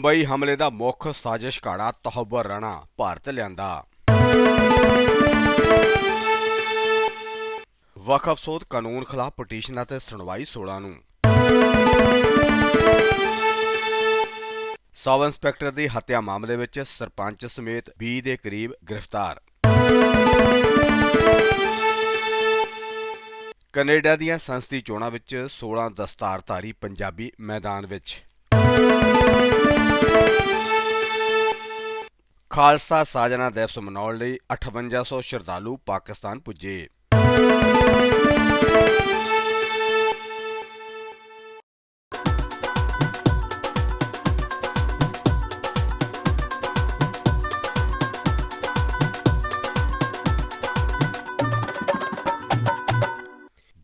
ਮੁੰਬਈ ਹਮਲੇ ਦਾ ਮੁੱਖ ਸਾਜ਼ਿਸ਼ ਘਾੜਾ ਤਹੱਬਰ ਰਾਣਾ ਭਾਰਤ ਲਿਆਂਦਾ। ਵਕਫ ਸੋਧ ਕਾਨੂੰਨ ਖਿਲਾਫ ਪਟੀਸ਼ਨ ਅਤੇ ਸੁਣਵਾਈ 16 ਨੂੰ। ਸਬ ਇੰਸਪੈਕਟਰ ਦੀ ਹੱਤਿਆ ਮਾਮਲੇ ਵਿੱਚ ਸਰਪੰਚ ਸਮੇਤ 20 ਦੇ ਕਰੀਬ ਗ੍ਰਿਫਤਾਰ। ਕੈਨੇਡਾ ਦੀਆਂ ਸੰਸਦੀ ਚੋਣਾਂ ਵਿੱਚ 16 ਦਸਤਾਰਧਾਰੀ ਪੰਜਾਬੀ ਮੈਦਾਨ ਵਿੱਚ। ਖਾਲਸਾ ਸਾਜਨਾ ਦਿਵਸ ਮਨਾਉਣ ਲਈ 5800 ਸ਼ਰਧਾਲੂ ਪਾਕਿਸਤਾਨ ਪੁੱਜੇ।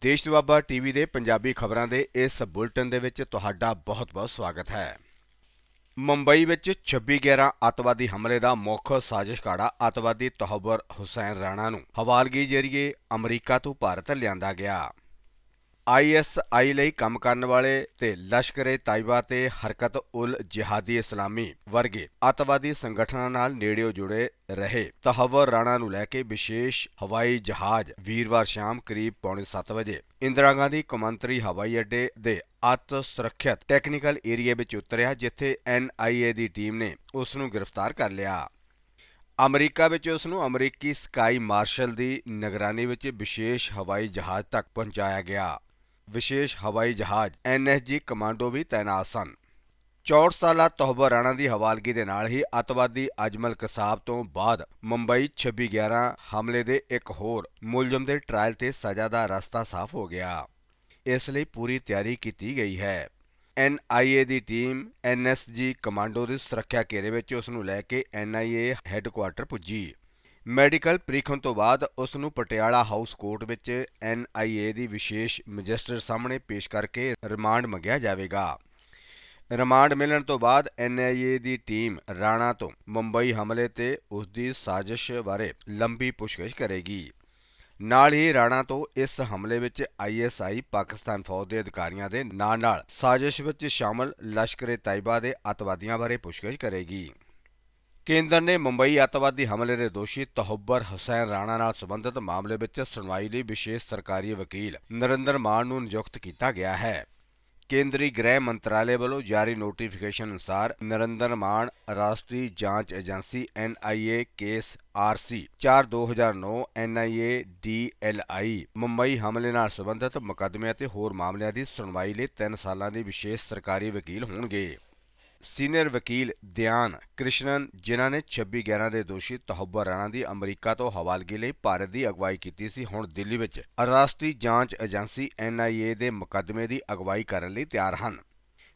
ਦੇਸ਼ ਦੁਆਬਾ ਟੀਵੀ ਦੇ ਪੰਜਾਬੀ ਖਬਰਾਂ ਦੇ ਇਸ ਬੁਲਟਨ ਦੇ ਵਿੱਚ ਤੁਹਾਡਾ ਬਹੁਤ-ਬਹੁਤ ਸਵਾਗਤ ਹੈ। ਮੁੰਬਈ ਵਿੱਚ 26/11 ਅੱਤਵਾਦੀ ਹਮਲੇ ਦਾ ਮੁੱਖ ਸਾਜ਼ਿਸ਼ਕਾੜਾ ਅੱਤਵਾਦੀ ਤਹੱਬਰ ਹੁਸੈਨ ਰਾਣਾ ਨੂੰ ਹਵਾਲਗੀ ਜਰੀਏ ਅਮਰੀਕਾ ਤੋਂ ਭਾਰਤ ਲਿਆਂਦਾ ਗਿਆ। ਆਈਐਸਆਈ ਲਈ ਕੰਮ ਕਰਨ ਵਾਲੇ ਤੇ ਲਸ਼ਕਰੇ ਤਾਇਬਾ ਤੇ ਹਰਕਤ ਉਲ ਜਿਹਾਦੀ ਇਸਲਾਮੀ ਵਰਗੇ ਅੱਤਵਾਦੀ ਸੰਗਠਨਾਂ ਨਾਲ ਨੇੜਿਓਂ ਜੁੜੇ ਰਹੇ। ਤਹਵਰ ਰਾਣਾ ਨੂੰ ਲੈ ਕੇ ਵਿਸ਼ੇਸ਼ ਹਵਾਈ ਜਹਾਜ਼ ਵੀਰਵਾਰ ਸ਼ਾਮ ਕਰੀਬ ਪੌਣੇ 7 ਵਜੇ ਇੰਦਰਾ ਗਾਂਧੀ ਕੌਮਾਂਤਰੀ ਹਵਾਈ ਅੱਡੇ ਦੇ ਅਤ ਸੁਰੱਖਿਅਤ ਟੈਕਨੀਕਲ ਏਰੀਆ ਵਿੱਚ ਉਤਰਿਆ, ਜਿੱਥੇ ਐਨਆਈਏ ਦੀ ਟੀਮ ਨੇ ਉਸ ਨੂੰ ਗ੍ਰਿਫਤਾਰ ਕਰ ਲਿਆ। ਅਮਰੀਕਾ ਵਿੱਚ ਉਸ ਨੂੰ ਅਮਰੀਕੀ ਸਕਾਈ ਮਾਰਸ਼ਲ ਦੀ ਨਿਗਰਾਨੀ ਵਿੱਚ ਵਿਸ਼ੇਸ਼ ਹਵਾਈ ਜਹਾਜ਼ ਤੱਕ ਪਹੁੰਚਾਇਆ ਗਿਆ। ਵਿਸ਼ੇਸ਼ ਹਵਾਈ ਜਹਾਜ਼ ਐਨਐਸਜੀ ਕਮਾਂਡੋ ਵੀ ਤਾਇਨਾਤ ਸਨ। 64 ਸਾਲਾ ਤਹਬਰ ਰਾਣਾ ਦੀ ਹਵਾਲਗੀ ਦੇ ਨਾਲ ਹੀ ਅਤਵਾਦੀ ਅਜਮਲ ਕਸਾਬ ਤੋਂ ਬਾਅਦ ਮੁੰਬਈ 26/11 ਹਮਲੇ ਦੇ ਇੱਕ ਹੋਰ ਮੁਲਜ਼ਮ ਦੇ ਟ੍ਰਾਇਲ ਤੇ ਸਜ਼ਾ ਦਾ ਰਸਤਾ ਸਾਫ਼ ਹੋ ਗਿਆ। ਇਸ ਲਈ ਪੂਰੀ ਤਿਆਰੀ ਕੀਤੀ ਗਈ ਹੈ। ਐਨਆਈਏ ਦੀ ਟੀਮ ਐਨਐਸਜੀ ਕਮਾਂਡੋ ਦੇ ਸੁਰੱਖਿਆ ਘੇਰੇ ਵਿੱਚ ਉਸ ਨੂੰ ਲੈ ਕੇ ਐਨਆਈਏ ਹੈੱਡਕੁਆਰਟਰ ਪੁੱਜੀ। ਮੈਡੀਕਲ ਪ੍ਰੀਖਣ ਤੋਂ ਬਾਅਦ ਉਸ ਨੂੰ ਪਟਿਆਲਾ ਹਾਊਸ ਕੋਰਟ ਵਿੱਚ ਐਨਆਈਏ ਦੀ ਵਿਸ਼ੇਸ਼ ਮੈਜਿਸਟਰ ਸਾਹਮਣੇ ਪੇਸ਼ ਕਰਕੇ ਰਿਮਾਂਡ ਮੰਗਿਆ ਜਾਵੇਗਾ। ਰਿਮਾਂਡ ਮਿਲਣ ਤੋਂ ਬਾਅਦ ਐਨਆਈਏ ਦੀ ਟੀਮ ਰਾਣਾ ਤੋਂ ਮੁੰਬਈ ਹਮਲੇ ਤੇ ਉਸ ਦੀ ਸਾਜ਼ਿਸ਼ ਬਾਰੇ ਲੰਬੀ ਪੁੱਛਗਿੱਛ ਕਰੇਗੀ। ਨਾਲ ਹੀ ਰਾਣਾ ਤੋਂ ਇਸ ਹਮਲੇ ਵਿੱਚ ਆਈਐਸਆਈ ਪਾਕਿਸਤਾਨ ਫੌਜ ਦੇ ਅਧਿਕਾਰੀਆਂ ਦੇ ਨਾਲ ਨਾਲ ਸਾਜ਼ਿਸ਼ ਵਿੱਚ ਸ਼ਾਮਲ ਲਸ਼ਕਰੇ ਤਾਇਬਾ ਦੇ ਅਤਵਾਦੀਆਂ ਬਾਰੇ ਪੁੱਛਗਿੱਛ ਕਰੇਗੀ। ਕੇਂਦਰ ਨੇ ਮੁੰਬਈ ਅੱਤਵਾਦੀ ਹਮਲੇ ਦੇ ਦੋਸ਼ੀ ਤਹੱਬਰ ਹੁਸੈਨ ਰਾਣਾ ਨਾਲ ਸੰਬੰਧਿਤ ਮਾਮਲੇ ਵਿੱਚ ਸੁਣਵਾਈ ਲਈ ਵਿਸ਼ੇਸ਼ ਸਰਕਾਰੀ ਵਕੀਲ ਨਰਿੰਦਰ ਮਾਨ ਨੂੰ ਨਿਯੁਕਤ ਕੀਤਾ ਗਿਆ ਹੈ। ਕੇਂਦਰੀ ਗ੍ਰਹਿ ਮੰਤਰਾਲੇ ਵੱਲੋਂ ਜਾਰੀ ਨੋਟੀਫਿਕੇਸ਼ਨ ਅਨੁਸਾਰ ਨਰਿੰਦਰ ਮਾਨ ਰਾਸ਼ਟਰੀ ਜਾਂਚ agency NIA case RC 4-2009 NIA DLI Mumbai ਹਮਲੇ ਨਾਲ ਸੰਬੰਧਿਤ ਮੁਕੱਦਮਿਆਂ ਅਤੇ ਹੋਰ ਮਾਮਲਿਆਂ ਦੀ ਸੁਣਵਾਈ ਲਈ 3 ਸਾਲਾਂ ਦੇ ਵਿਸ਼ੇਸ਼ ਸਰਕਾਰੀ ਵਕੀਲ ਹੋਣਗੇ। ਸੀਨੀਅਰ ਵਕੀਲ ਧਿਆਨ ਕ੍ਰਿਸ਼ਨਨ, ਜਿਨ੍ਹਾਂ ਨੇ 26/11 ਦੇ ਦੋਸ਼ੀ ਤਹੱਬਰ ਰਾਣਾ ਦੀ ਅਮਰੀਕਾ ਤੋਂ ਹਵਾਲਗੀ ਲਈ ਭਾਰਤ ਦੀ ਅਗਵਾਈ ਕੀਤੀ ਸੀ, ਹੁਣ ਦਿੱਲੀ ਵਿੱਚ ਰਾਸ਼ਟਰੀ ਜਾਂਚ ਏਜੰਸੀ ਐਨਆਈਏ ਦੇ ਮੁਕੱਦਮੇ ਦੀ ਅਗਵਾਈ ਕਰਨ ਲਈ ਤਿਆਰ ਹਨ।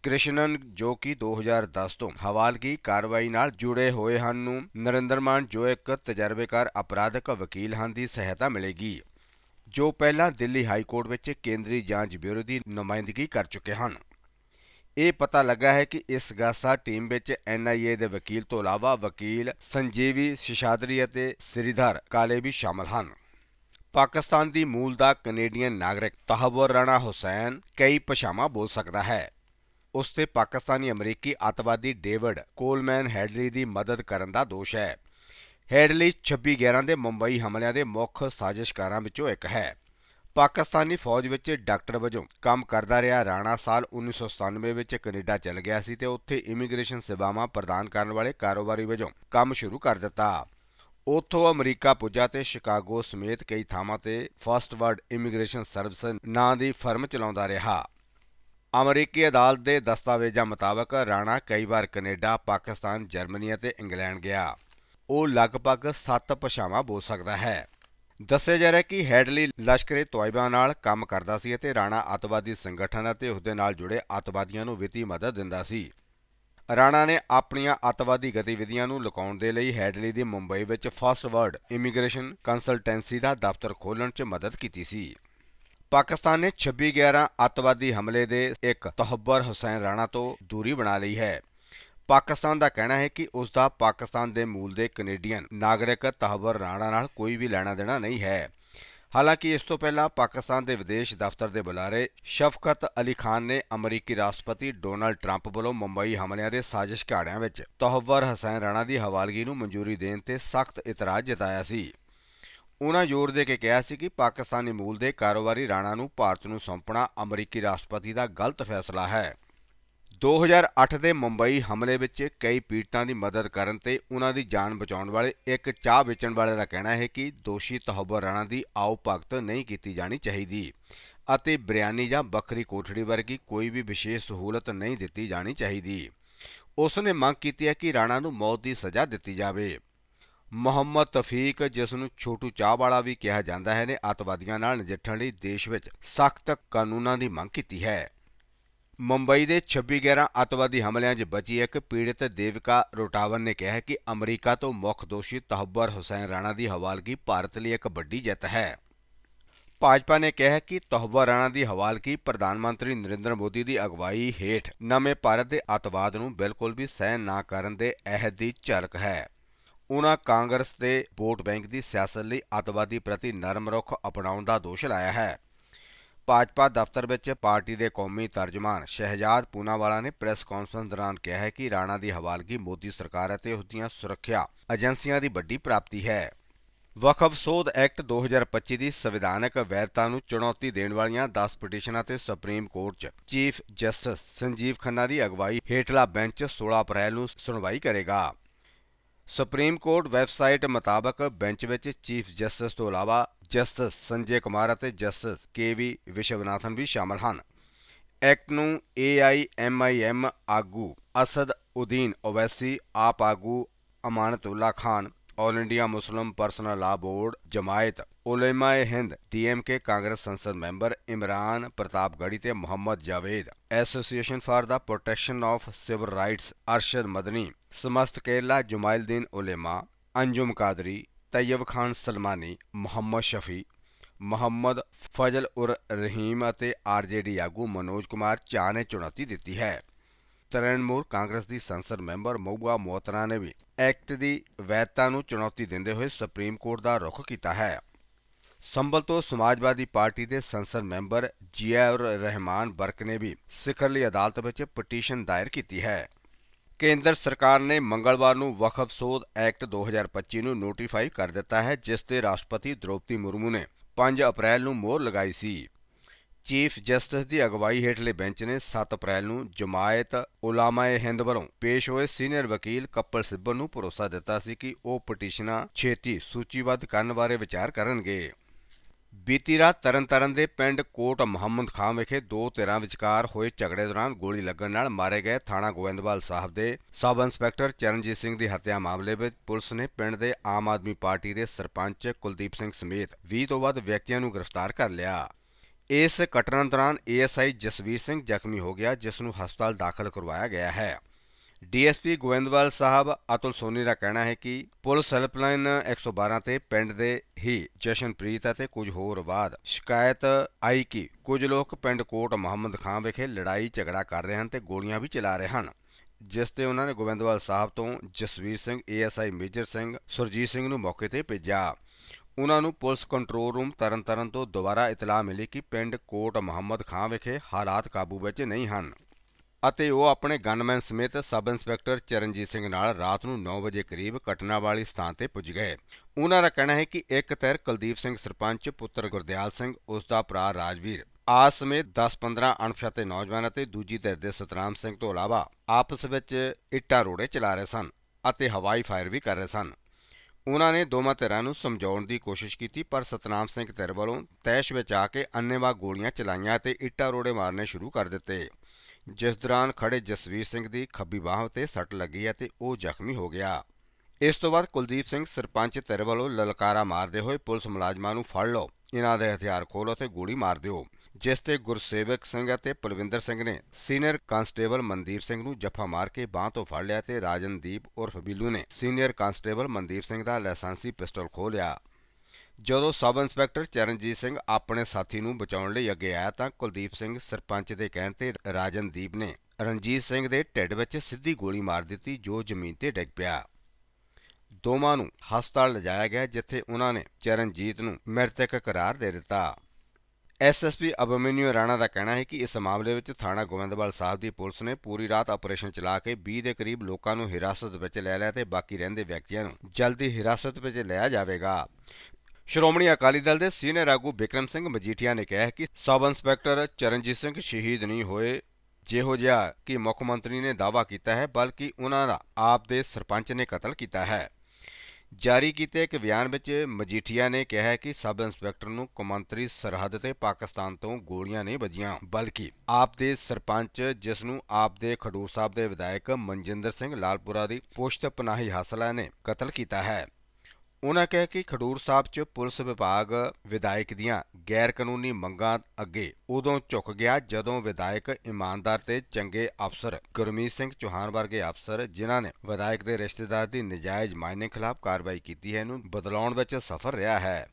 ਕ੍ਰਿਸ਼ਨਨ, ਜੋ ਕਿ 2010 ਤੋਂ ਹਵਾਲਗੀ ਕਾਰਵਾਈ ਨਾਲ ਜੁੜੇ ਹੋਏ ਹਨ ਨੂੰ ਨਰਿੰਦਰ ਮਾਨ, ਜੋ ਇੱਕ ਤਜਰਬੇਕਾਰ ਅਪਰਾਧਕ ਵਕੀਲ ਹਨ ਦੀ ਸਹਾਇਤਾ ਮਿਲੇਗੀ, ਜੋ ਪਹਿਲਾਂ ਦਿੱਲੀ ਹਾਈ ਕੋਰਟ ਵਿੱਚ ਕੇਂਦਰੀ ਜਾਂਚ ਬਿਊਰੋ ਦੀ ਨੁਮਾਇੰਦਗੀ ਕਰ ਚੁੱਕੇ ਹਨ। ਇਹ ਪਤਾ ਲੱਗਾ ਹੈ ਕਿ ਇਸ ਗਾਸਾ ਟੀਮ ਵਿੱਚ ਐਨਆਈਏ ਦੇ ਵਕੀਲ ਤੋਂ ਇਲਾਵਾ ਵਕੀਲ ਸੰਜੀਵੀ ਸ਼ਿਸ਼ਾਦਰੀ ਅਤੇ ਸ੍ਰੀਧਰ ਕਾਲੇ ਵੀ ਸ਼ਾਮਲ ਹਨ। ਪਾਕਿਸਤਾਨ ਦੀ ਮੂਲ ਦਾ ਕੈਨੇਡੀਅਨ ਨਾਗਰਿਕ ਤਹਵਰ ਰਾਣਾ ਹੁਸੈਨ ਕਈ ਭਾਸ਼ਾਵਾਂ ਬੋਲ ਸਕਦਾ ਹੈ। ਉਸ ਤੇ ਪਾਕਿਸਤਾਨੀ ਅਮਰੀਕੀ ਅੱਤਵਾਦੀ ਡੇਵਿਡ ਕੋਲਮੈਨ ਹੈਡਲੀ ਦੀ ਮਦਦ ਕਰਨ ਦਾ ਦੋਸ਼ ਹੈ। ਹੈਡਲੀ 26/11 ਦੇ ਮੁੰਬਈ ਹਮਲਿਆਂ ਦੇ ਮੁੱਖ ਸਾਜ਼ਿਸ਼ਕਾਰਾਂ ਵਿੱਚੋਂ ਇੱਕ ਹੈ। ਪਾਕਿਸਤਾਨੀ ਫੌਜ ਵਿੱਚ ਡਾਕਟਰ ਵਜੋਂ ਕੰਮ ਕਰਦਾ ਰਿਹਾ। ਰਾਣਾ ਸਾਲ 1997 ਵਿੱਚ ਕੈਨੇਡਾ ਚਲ ਗਿਆ ਸੀ ਤੇ ਉੱਥੇ ਇਮੀਗ੍ਰੇਸ਼ਨ ਸੇਵਾਵਾਂ ਪ੍ਰਦਾਨ ਕਰਨ ਵਾਲੇ ਕਾਰੋਬਾਰੀ ਵਜੋਂ ਕੰਮ ਸ਼ੁਰੂ ਕਰ ਦਿੱਤਾ। ਉੱਥੋਂ ਅਮਰੀਕਾ ਪੁੱਜਾ ਤੇ ਸ਼ਿਕਾਗੋ ਸਮੇਤ ਕਈ ਥਾਵਾਂ ਤੇ ਫਸਟ ਵਰਡ ਇਮੀਗ੍ਰੇਸ਼ਨ ਸਰਵਿਸ ਨਾਂ ਦੀ ਫਰਮ ਚਲਾਉਂਦਾ ਰਿਹਾ। ਅਮਰੀਕੀ ਅਦਾਲਤ ਦੇ ਦਸਤਾਵੇਜ਼ਾਂ ਮੁਤਾਬਕ ਰਾਣਾ ਕਈ ਵਾਰ ਕੈਨੇਡਾ, ਪਾਕਿਸਤਾਨ, ਜਰਮਨੀ ਅਤੇ ਇੰਗਲੈਂਡ ਗਿਆ। ਉਹ ਲਗਭਗ 7 ਭਾਸ਼ਾਵਾਂ ਬੋਲ ਸਕਦਾ ਹੈ। ਦੱਸਿਆ ਜਾ ਰਿਹਾ ਕਿ ਹੈਡਲੀ ਲਸ਼ਕਰੇ ਤੋਇਬਾ ਨਾਲ ਕੰਮ ਕਰਦਾ ਸੀ ਅਤੇ ਰਾਣਾ ਅੱਤਵਾਦੀ ਸੰਗਠਨ ਅਤੇ ਉਸ ਦੇ ਨਾਲ ਜੁੜੇ ਅੱਤਵਾਦੀਆਂ ਨੂੰ ਵਿੱਤੀ ਮਦਦ ਦਿੰਦਾ ਸੀ। ਰਾਣਾ ਨੇ ਆਪਣੀਆਂ ਅੱਤਵਾਦੀ ਗਤੀਵਿਧੀਆਂ ਨੂੰ ਲੁਕਾਉਣ ਦੇ ਲਈ ਹੈਡਲੀ ਦੀ ਮੁੰਬਈ ਵਿੱਚ ਫਸਟ ਵਰਡ ਇਮੀਗ੍ਰੇਸ਼ਨ ਕੰਸਲਟੈਂਸੀ ਦਾ ਦਫ਼ਤਰ ਖੋਲ੍ਹਣ 'ਚ ਮਦਦ ਕੀਤੀ ਸੀ। ਪਾਕਿਸਤਾਨ ਨੇ 26/11 ਅੱਤਵਾਦੀ ਹਮਲੇ ਦੇ ਇੱਕ ਤਹੱਬਰ ਹੁਸੈਨ ਰਾਣਾ ਤੋਂ ਦੂਰੀ ਬਣਾ ਲਈ ਹੈ। ਪਾਕਿਸਤਾਨ ਦਾ ਕਹਿਣਾ ਹੈ ਕਿ ਉਸ ਦਾ ਪਾਕਿਸਤਾਨ ਦੇ ਮੂਲ ਦੇ ਕੈਨੇਡੀਅਨ ਨਾਗਰਿਕ ਤਹਵਰ ਰਾਣਾ ਨਾਲ ਕੋਈ ਵੀ ਲੈਣਾ ਦੇਣਾ ਨਹੀਂ ਹੈ। ਹਾਲਾਂਕਿ ਇਸ ਤੋਂ ਪਹਿਲਾਂ ਪਾਕਿਸਤਾਨ ਦੇ ਵਿਦੇਸ਼ ਦਫ਼ਤਰ ਦੇ ਬੁਲਾਰੇ ਸ਼ਫਕਤ ਅਲੀ ਖਾਨ ਨੇ ਅਮਰੀਕੀ ਰਾਸ਼ਟਰਪਤੀ ਡੋਨਲਡ ਟਰੰਪ ਵੱਲੋਂ ਮੁੰਬਈ ਹਮਲਿਆਂ ਦੇ ਸਾਜ਼ਿਸ਼ ਘਾੜਿਆਂ ਵਿੱਚ ਤਹਵਰ ਹਸੈਨ ਰਾਣਾ ਦੀ ਹਵਾਲਗੀ ਨੂੰ ਮਨਜ਼ੂਰੀ ਦੇਣ ਤੇ ਸਖਤ ਇਤਰਾਜ਼ ਜਤਾਇਆ ਸੀ। ਉਨ੍ਹਾਂ ਜ਼ੋਰ ਦੇ ਕੇ ਕਿਹਾ ਸੀ ਕਿ ਪਾਕਿਸਤਾਨੀ ਮੂਲ ਦੇ ਕਾਰੋਬਾਰੀ ਰਾਣਾ ਨੂੰ ਭਾਰਤ ਨੂੰ ਸੌਂਪਣਾ ਅਮਰੀਕੀ ਰਾਸ਼ਟਰਪਤੀ ਦਾ ਗਲਤ ਫੈਸਲਾ ਹੈ। 2008 ਦੇ ਮੁੰਬਈ ਹਮਲੇ ਵਿੱਚ ਕਈ ਪੀੜਤਾਂ ਦੀ ਮਦਦ ਕਰਨ ਤੇ ਉਹਨਾਂ ਦੀ ਜਾਨ ਬਚਾਉਣ ਵਾਲੇ ਇੱਕ ਚਾਹ ਵੇਚਣ ਵਾਲੇ ਦਾ ਕਹਿਣਾ ਹੈ ਕਿ ਦੋਸ਼ੀ ਤਹੱਬਰ ਰਾਣਾ ਦੀ ਆਓ ਭਗਤ ਨਹੀਂ ਕੀਤੀ ਜਾਣੀ ਚਾਹੀਦੀ ਅਤੇ ਬਿਰਿਆਨੀ ਜਾਂ ਬੱਕਰੀ ਕੋਠੜੀ ਵਰਗੀ ਕੋਈ ਵੀ ਵਿਸ਼ੇਸ਼ ਸਹੂਲਤ ਨਹੀਂ ਦਿੱਤੀ ਜਾਣੀ ਚਾਹੀਦੀ। ਉਸ ਨੇ ਮੰਗ ਕੀਤੀ ਹੈ ਕਿ ਰਾਣਾ ਨੂੰ ਮੌਤ ਦੀ ਸਜ਼ਾ ਦਿੱਤੀ ਜਾਵੇ। ਮੁਹੰਮਦ ਤਫੀਕ, ਜਿਸ ਨੂੰ ਛੋਟੂ ਚਾਹ ਵਾਲਾ ਵੀ ਕਿਹਾ ਜਾਂਦਾ ਹੈ, ਨੇ ਅੱਤਵਾਦੀਆਂ ਨਾਲ ਨਜਿੱਠਣ ਲਈ ਦੇਸ਼ ਵਿੱਚ ਸਖਤ ਕਾਨੂੰਨਾਂ ਦੀ ਮੰਗ ਕੀਤੀ ਹੈ। ਮੁੰਬਈ ਦੇ 26-11 ਅੱਤਵਾਦੀ ਹਮਲਿਆਂ 'ਚ ਬਚੀ ਇੱਕ ਪੀੜਤ ਦੇਵਿਕਾ ਰੋਟਾਵਨ ਨੇ ਕਿਹਾ ਕਿ ਅਮਰੀਕਾ ਤੋਂ ਮੁੱਖ ਦੋਸ਼ੀ ਤਹੱਬਰ ਹੁਸੈਨ ਰਾਣਾ ਦੀ ਹਵਾਲਗੀ ਭਾਰਤ ਲਈ ਇੱਕ ਵੱਡੀ ਜਿੱਤ ਹੈ। ਭਾਜਪਾ ਨੇ ਕਿਹਾ ਕਿ ਤਹੱਬਰ ਰਾਣਾ ਦੀ ਹਵਾਲਗੀ ਪ੍ਰਧਾਨ ਮੰਤਰੀ ਨਰਿੰਦਰ ਮੋਦੀ ਦੀ ਅਗਵਾਈ ਹੇਠ ਨਵੇਂ ਭਾਰਤ ਦੇ ਅੱਤਵਾਦ ਨੂੰ ਬਿਲਕੁਲ ਵੀ ਸਹਿਣ ਨਾ ਕਰਨ ਦੇ ਅਹਿਦ ਦੀ ਝਲਕ ਹੈ। ਉਨ੍ਹਾਂ ਕਾਂਗਰਸ ਦੇ ਵੋਟ ਬੈਂਕ ਦੀ ਸਿਆਸਤ ਲਈ ਅੱਤਵਾਦੀ ਪ੍ਰਤੀ ਨਰਮ ਰੁਖ ਅਪਣਾਉਣ ਦਾ ਦੋਸ਼ ਲਾਇਆ ਹੈ। ਭਾਜਪਾ ਦਫ਼ਤਰ ਵਿੱਚ ਪਾਰਟੀ ਦੇ ਕੌਮੀ ਤਰਜਮਾਨ ਸ਼ਹਿਜਾਦ ਪੂਨਾਵਾਲਾ ਨੇ ਪ੍ਰੈਸ ਕਾਨਫਰੰਸ ਦੌਰਾਨ ਕਿਹਾ ਹੈ ਕਿ ਰਾਣਾ ਦੀ ਹਵਾਲਗੀ ਮੋਦੀ ਸਰਕਾਰ ਅਤੇ ਉਸ ਦੀਆਂ ਸੁਰੱਖਿਆ ਏਜੰਸੀਆਂ ਦੀ ਵੱਡੀ ਪ੍ਰਾਪਤੀ ਹੈ। ਵਕਫ ਸੋਧ ਐਕਟ 2025 ਦੀ ਸੰਵਿਧਾਨਕ ਵੈਧਤਾ ਨੂੰ ਚੁਣੌਤੀ ਦੇਣ ਵਾਲੀਆਂ 10 ਪਟੀਸ਼ਨਾਂ ਤੇ ਸੁਪਰੀਮ ਕੋਰਟ 'ਚ ਚੀਫ ਜਸਟਿਸ ਸੰਜੀਵ ਖੰਨਾ ਦੀ ਅਗਵਾਈ ਹੇਠਲਾ ਬੈਂਚ 16 ਅਪ੍ਰੈਲ ਨੂੰ ਸੁਣਵਾਈ ਕਰੇਗਾ। ਸੁਪਰੀਮ ਕੋਰਟ ਵੈਬਸਾਈਟ ਮੁਤਾਬਕ ਬੈਂਚ ਵਿੱਚ ਚੀਫ ਜਸਟਿਸ ਤੋਂ ਇਲਾਵਾ ਜਸਟਿਸ ਸੰਜੇ ਕੁਮਾਰ ਅਤੇ ਜਸਟਿਸ ਕੇ ਵੀ ਵਿਸ਼ਵਨਾਥਨ ਵੀ ਸ਼ਾਮਲ ਹਨ। ਐਕਟ ਨੂੰ ਏਆਈਐਮਆਈਐਮ ਆਗੂ ਅਸਦ ਉਦੀਨ ਓਵੈਸੀ, ਆਪ ਆਗੂ Amanatullah Khan, all India Muslim personal law board, Jamiat Ulema e Hind, DMK Congress ਸੰਸਦ ਮੈਂਬਰ ਇਮਰਾਨ ਪ੍ਰਤਾਪਗੜੀ ਤੇ Mohammed Javed. Association for the protection of civil rights Arshad Madani, Samastha Kerala ਜੁਮਾਇਲਦੀਨ Ulema, Anjum Qadri Tayyab Khan Salmani, Mohammed Shafi, Mohammed ਫਜ਼ਲ ਉਰ ਰਹੀਮ ਅਤੇ RJD ਆਗੂ ਮਨੋਜ ਕੁਮਾਰ ਝਾ ਨੇ ਚੁਣੌਤੀ ਦਿੱਤੀ ਹੈ। ਤ੍ਰਿਣਮੂਲ ਕਾਂਗਰਸ ਦੀ ਸੰਸਦ ਮੈਂਬਰ ਮਹੁਆ ਮੋਤਰਾ ਨੇ ਵੀ ਐਕਟ ਦੀ ਵੈਧਤਾ ਨੂੰ ਚੁਣੌਤੀ ਦਿੰਦੇ ਹੋਏ ਸੁਪਰੀਮ ਕੋਰਟ ਦਾ ਰੁਖ ਕੀਤਾ ਹੈ। ਸੰਬਲ ਤੋਂ ਸਮਾਜਵਾਦੀ ਪਾਰਟੀ ਦੇ ਸੰਸਦ ਮੈਂਬਰ ਜੀਆਉਰ ਰਹਿਮਾਨ ਬਰਕ ਨੇ ਵੀ ਸਿਖਰਲੀ ਅਦਾਲਤ ਵਿੱਚ ਪਟੀਸ਼ਨ ਦਾਇਰ ਕੀਤੀ ਹੈ। ਕੇਂਦਰ ਸਰਕਾਰ ਨੇ ਮੰਗਲਵਾਰ ਨੂੰ ਵਕਫ ਸੋਧ ਐਕਟ 2025 ਨੂੰ ਨੋਟੀਫਾਈ ਕਰ ਦਿੱਤਾ ਹੈ, ਜਿਸ ਤੇ ਰਾਸ਼ਟਰਪਤੀ ਦ੍ਰੋਪਦੀ ਮੁਰਮੂ ਨੇ 5 ਅਪ੍ਰੈਲ ਨੂੰ ਮੋਹਰ ਲਗਾਈ ਸੀ। ਚੀਫ ਜਸਟਿਸ ਦੀ ਅਗਵਾਈ ਹੇਠਲੇ ਬੈਂਚ ਨੇ 7 ਅਪ੍ਰੈਲ ਨੂੰ ਜਮਾਇਤ ਉਲਾਮਾ-ਏ ਹਿੰਦ ਵੱਲੋਂ ਪੇਸ਼ ਹੋਏ ਸੀਨੀਅਰ ਵਕੀਲ ਕਪਲ ਸਿੱਬਲ ਨੂੰ ਭਰੋਸਾ ਦਿੱਤਾ ਸੀ ਕਿ ਉਹ ਪਟੀਸ਼ਨਾਂ ਛੇਤੀ ਸੂਚੀਬੱਧ ਕਰਨ ਬਾਰੇ ਵਿਚਾਰ ਕਰਨਗੇ। ਬੀਤੀ ਰਾਤ ਤਰਨਤਾਰਨ ਦੇ ਪਿੰਡ ਕੋਟ ਮੁਹੰਮਦ ਖਾਨ ਵਿਖੇ ਦੋ ਧਿਰਾਂ ਵਿਚਕਾਰ ਹੋਏ ਝਗੜੇ ਦੌਰਾਨ ਗੋਲੀ ਲੱਗਣ ਨਾਲ ਮਾਰੇ ਗਏ ਥਾਣਾ ਗੋਇੰਦਵਾਲ ਸਾਹਿਬ ਦੇ ਸਬ ਇੰਸਪੈਕਟਰ ਚਰਨਜੀਤ ਸਿੰਘ ਦੀ ਹੱਤਿਆ ਮਾਮਲੇ ਵਿੱਚ ਪੁਲਿਸ ਨੇ ਪਿੰਡ ਦੇ ਆਮ ਆਦਮੀ ਪਾਰਟੀ ਦੇ ਸਰਪੰਚ ਕੁਲਦੀਪ ਸਿੰਘ ਸਮੇਤ 20 ਤੋਂ ਵੱਧ ਵਿਅਕਤੀਆਂ ਨੂੰ ਗ੍ਰਿਫਤਾਰ ਕਰ ਲਿਆ। ਇਸ ਘਟਨਾ ਦੌਰਾਨ ਏਐਸਆਈ ਜਸਵੀਰ ਸਿੰਘ ਜ਼ਖਮੀ ਹੋ ਗਿਆ, ਜਿਸ ਨੂੰ ਹਸਪਤਾਲ ਦਾਖਲ ਕਰਵਾਇਆ ਗਿਆ ਹੈ। ਡੀਐਸਪੀ ਗੋਇੰਦਵਾਲ ਸਾਹਿਬ, ਅਤੁਲ ਸੋਨੀ ਦਾ ਕਹਿਣਾ ਹੈ ਕਿ ਪੁਲਿਸ ਹੈਲਪਲਾਈਨ 112 ਤੇ ਪਿੰਡ ਦੇ ਹੀ ਜਸ਼ਨਪ੍ਰੀਤ ਅਤੇ ਕੁਝ ਹੋਰ ਬਾਅਦ ਸ਼ਿਕਾਇਤ ਆਈ ਕਿ ਕੁਝ ਲੋਕ ਪਿੰਡ ਕੋਟ ਮੁਹੰਮਦ ਖਾਨ ਵਿਖੇ ਲੜਾਈ ਝਗੜਾ ਕਰ ਰਹੇ ਹਨ ਤੇ ਗੋਲੀਆਂ ਵੀ ਚਲਾ ਰਹੇ ਹਨ। ਜਿਸ ਤੇ ਉਹਨਾਂ ਨੇ ਗੋਬਿੰਦਵਾਲ ਸਾਹਿਬ ਤੋਂ ਜਸਵੀਰ ਸਿੰਘ ਏਐਸਆਈ ਮੇਜਰ ਸਿੰਘ, ਸੁਰਜੀਤ ਸਿੰਘ ਨੂੰ ਮੌਕੇ ਤੇ ਭੇਜਿਆ। ਉਹਨਾਂ ਨੂੰ ਪੁਲਿਸ ਕੰਟਰੋਲ ਰੂਮ ਤਰਨਤਾਰਨ ਤੋਂ ਦੁਬਾਰਾ ਇਤਲਾਹ ਮਿਲੀ ਕਿ ਪਿੰਡ ਕੋਟ ਮੁਹੰਮਦ ਖਾਨ ਵਿਖੇ ਹਾਲਾਤ ਕਾਬੂ ਵਿੱਚ ਨਹੀਂ ਹਨ। ਅਤੇ ਉਹ ਆਪਣੇ ਗਨਮੈਨ ਸਮੇਤ ਸਬ ਇੰਸਪੈਕਟਰ ਚਰਨਜੀਤ ਸਿੰਘ ਨਾਲ ਰਾਤ ਨੂੰ 9 ਵਜੇ ਕਰੀਬ ਘਟਨਾ ਵਾਲੀ ਸਥਾਨ ਤੇ ਪੁੱਜ ਗਏ। ਉਹਨਾਂ ਦਾ ਕਹਿਣਾ ਹੈ ਕਿ ਇੱਕ ਧਿਰ ਕੁਲਦੀਪ ਸਿੰਘ ਸਰਪੰਚ, ਪੁੱਤਰ ਗੁਰਦਿਆਲ ਸਿੰਘ, ਉਸ ਦਾ ਭਰਾ ਰਾਜਵੀਰ, ਆਸ ਸਮੇਤ 10-15 ਅਣਪਛਾਤੇ ਨੌਜਵਾਨ ਅਤੇ ਦੂਜੀ ਧਿਰ ਦੇ ਸਤਨਾਮ ਸਿੰਘ ਤੋਂ ਇਲਾਵਾ ਆਪਸ ਵਿੱਚ ਇੱਟਾਂ ਰੋੜੇ ਚਲਾ ਰਹੇ ਸਨ ਅਤੇ ਹਵਾਈ ਫਾਇਰ ਵੀ ਕਰ ਰਹੇ ਸਨ। ਉਹਨਾਂ ਨੇ ਦੋਵਾਂ ਧਿਰਾਂ ਨੂੰ ਸਮਝਾਉਣ ਦੀ ਕੋਸ਼ਿਸ਼ ਕੀਤੀ, ਪਰ ਸਤਨਾਮ ਸਿੰਘ ਧਿਰ ਵੱਲੋਂ ਤੈਸ਼ ਵਿੱਚ ਆ ਕੇ ਅੰਨੇਵਾਹ ਗੋਲੀਆਂ ਚਲਾਈਆਂ ਅਤੇ ਇੱਟਾਂ ਰੋੜੇ ਮਾਰਨੇ ਸ਼ੁਰੂ ਕਰ ਦਿੱਤੇ। ਜਿਸ ਦੌਰਾਨ ਖੜੇ ਜਸਵੀਰ ਸਿੰਘ ਦੀ ਖੱਬੀ ਬਾਹ ਤੇ ਸੱਟ ਲੱਗੀ ਅਤੇ ਉਹ ਜ਼ਖਮੀ ਹੋ ਗਿਆ। ਇਸ ਤੋਂ ਬਾਅਦ ਕੁਲਦੀਪ ਸਿੰਘ ਸਰਪੰਚ ਧਿਰ ਵੱਲੋਂ ਲਲਕਾਰਾ ਮਾਰਦੇ ਹੋਏ ਪੁਲਿਸ ਮੁਲਾਜ਼ਮਾਂ ਨੂੰ ਫੜ ਲਓ। ਇਹਨਾਂ ਦੇ ਹਥਿਆਰ ਖੋਲੋ ਤੇ ਗੋਲੀ ਮਾਰ ਦਿਓ। ਜਿਸ ਤੇ ਗੁਰਸੇਵਕ ਸਿੰਘ ਅਤੇ ਪਲਵਿੰਦਰ ਸਿੰਘ ਨੇ ਸੀਨੀਅਰ ਕਾਂਸਟੇਬਲ ਮਨਦੀਪ ਸਿੰਘ ਨੂੰ ਜੱਫਾ ਮਾਰ ਕੇ ਬਾਹ ਤੋਂ ਫੜ ਲਿਆ ਤੇ ਰਾਜਨਦੀਪ ਉਰਫ ਬਿੱਲੂ ਨੇ ਸੀਨੀਅਰ ਕਾਂਸਟੇਬਲ ਮਨਦੀਪ ਸਿੰਘ ਦਾ ਲਾਇਸੈਂਸੀ ਪਿਸਟਲ ਖੋਹ ਲਿਆ। ਜਦੋਂ ਸਬ ਇੰਸਪੈਕਟਰ ਚਰਨਜੀਤ ਸਿੰਘ ਆਪਣੇ ਸਾਥੀ ਨੂੰ ਬਚਾਉਣ ਲਈ ਅੱਗੇ ਆਇਆ ਤਾਂ ਕੁਲਦੀਪ ਸਿੰਘ ਸਰਪੰਚ ਦੇ ਕਹਿਣ ਤੇ ਰਾਜਨਦੀਪ ਨੇ ਰਣਜੀਤ ਸਿੰਘ ਦੇ ਢਿੱਡ ਵਿੱਚ ਸਿੱਧੀ ਗੋਲੀ ਮਾਰ ਦਿੱਤੀ, ਜੋ ਜ਼ਮੀਨ ਤੇ ਡਿੱਗ ਪਿਆ। ਦੋਵਾਂ ਨੂੰ ਹਸਪਤਾਲ ਲਿਜਾਇਆ ਗਿਆ, ਜਿੱਥੇ ਉਹਨਾਂ ਨੇ ਚਰਨਜੀਤ ਨੂੰ ਮ੍ਰਿਤਕ ਕਰਾਰ ਦੇ ਦਿੱਤਾ। ਐਸਐਸਪੀ ਅਭਿਮਨਿਊ ਰਾਣਾ ਦਾ ਕਹਿਣਾ ਹੈ ਕਿ ਇਸ ਮਾਮਲੇ ਵਿੱਚ ਥਾਣਾ ਗੋਬਿੰਦਵਾਲ ਸਾਹਿਬ ਦੀ ਪੁਲਿਸ ਨੇ ਪੂਰੀ ਰਾਤ ਆਪਰੇਸ਼ਨ ਚਲਾ ਕੇ 20 ਦੇ ਕਰੀਬ ਲੋਕਾਂ ਨੂੰ ਹਿਰਾਸਤ ਵਿੱਚ ਲੈ ਲਿਆ ਤੇ ਬਾਕੀ ਰਹਿੰਦੇ ਵਿਅਕਤੀਆਂ ਨੂੰ ਜਲਦੀ ਹਿਰਾਸਤ ਵਿੱਚ ਲਿਆ ਜਾਵੇਗਾ। ਸ਼੍ਰੋਮਣੀ ਅਕਾਲੀ ਦਲ ਦੇ ਸੀਨੀਅਰ ਆਗੂ ਬਿਕਰਮ ਸਿੰਘ ਮਜੀਠੀਆ ਨੇ ਕਿਹਾ ਕਿ ਸਬ ਇੰਸਪੈਕਟਰ ਚਰਨਜੀਤ ਸਿੰਘ ਸ਼ਹੀਦ ਨਹੀਂ ਹੋਏ। ਜਿਹੋ ਜਿਹਾ ਕਿ ਮੁੱਖ ਮੰਤਰੀ ਨੇ ਦਾਅਵਾ ਕੀਤਾ ਹੈ, ਬਲਕਿ ਉਹਨਾਂ ਦਾ ਆਪ ਦੇ ਸਰਪੰਚ ਨੇ ਕਤਲ ਕੀਤਾ ਹੈ। ਜਾਰੀ ਕੀਤੇ ਇੱਕ ਬਿਆਨ ਵਿੱਚ ਮਜੀਠੀਆ ਨੇ ਕਿਹਾ ਕਿ ਸਬ ਇੰਸਪੈਕਟਰ ਨੂੰ ਕੌਮਾਂਤਰੀ ਸਰਹੱਦ ਤੇ ਪਾਕਿਸਤਾਨ ਤੋਂ ਗੋਲੀਆਂ ਨਹੀਂ ਵੱਜੀਆਂ, ਬਲਕਿ ਆਪ ਦੇ ਸਰਪੰਚ, ਜਿਸ ਨੂੰ ਆਪ ਦੇ ਖਡੂਰ ਸਾਹਿਬ ਦੇ ਵਿਧਾਇਕ ਮਨਜਿੰਦਰ ਸਿੰਘ ਲਾਲਪੁਰਾ ਦੀ ਪੁਸ਼ਤ ਪਨਾਹੀ ਹਾਸਲਾ ਨੇ ਕਤਲ ਕੀਤਾ ਹੈ। ਉਨ੍ਹਾਂ ਕਿਹਾ ਕਿ ਖਡੂਰ ਸਾਹਿਬ 'ਚ ਪੁਲਿਸ ਵਿਭਾਗ ਵਿਧਾਇਕ ਦੀਆਂ ਗੈਰ ਕਾਨੂੰਨੀ ਮੰਗਾਂ ਅੱਗੇ ਉਦੋਂ ਝੁਕ ਗਿਆ ਜਦੋਂ ਵਿਧਾਇਕ ਇਮਾਨਦਾਰ ਤੇ ਚੰਗੇ ਅਫਸਰ ਗੁਰਮੀਤ ਸਿੰਘ ਚੌਹਾਨ ਵਰਗੇ ਅਫਸਰ, ਜਿਨ੍ਹਾਂ ਨੇ ਵਿਧਾਇਕ ਦੇ ਰਿਸ਼ਤੇਦਾਰ ਦੀ ਨਜਾਇਜ਼ ਮਾਈਨਿੰਗ ਖਿਲਾਫ ਕਾਰਵਾਈ ਕੀਤੀ ਹੈ ਨੂੰ ਬਦਲਾਉਣ ਵਿੱਚ ਸਫਲ ਰਿਹਾ ਹੈ।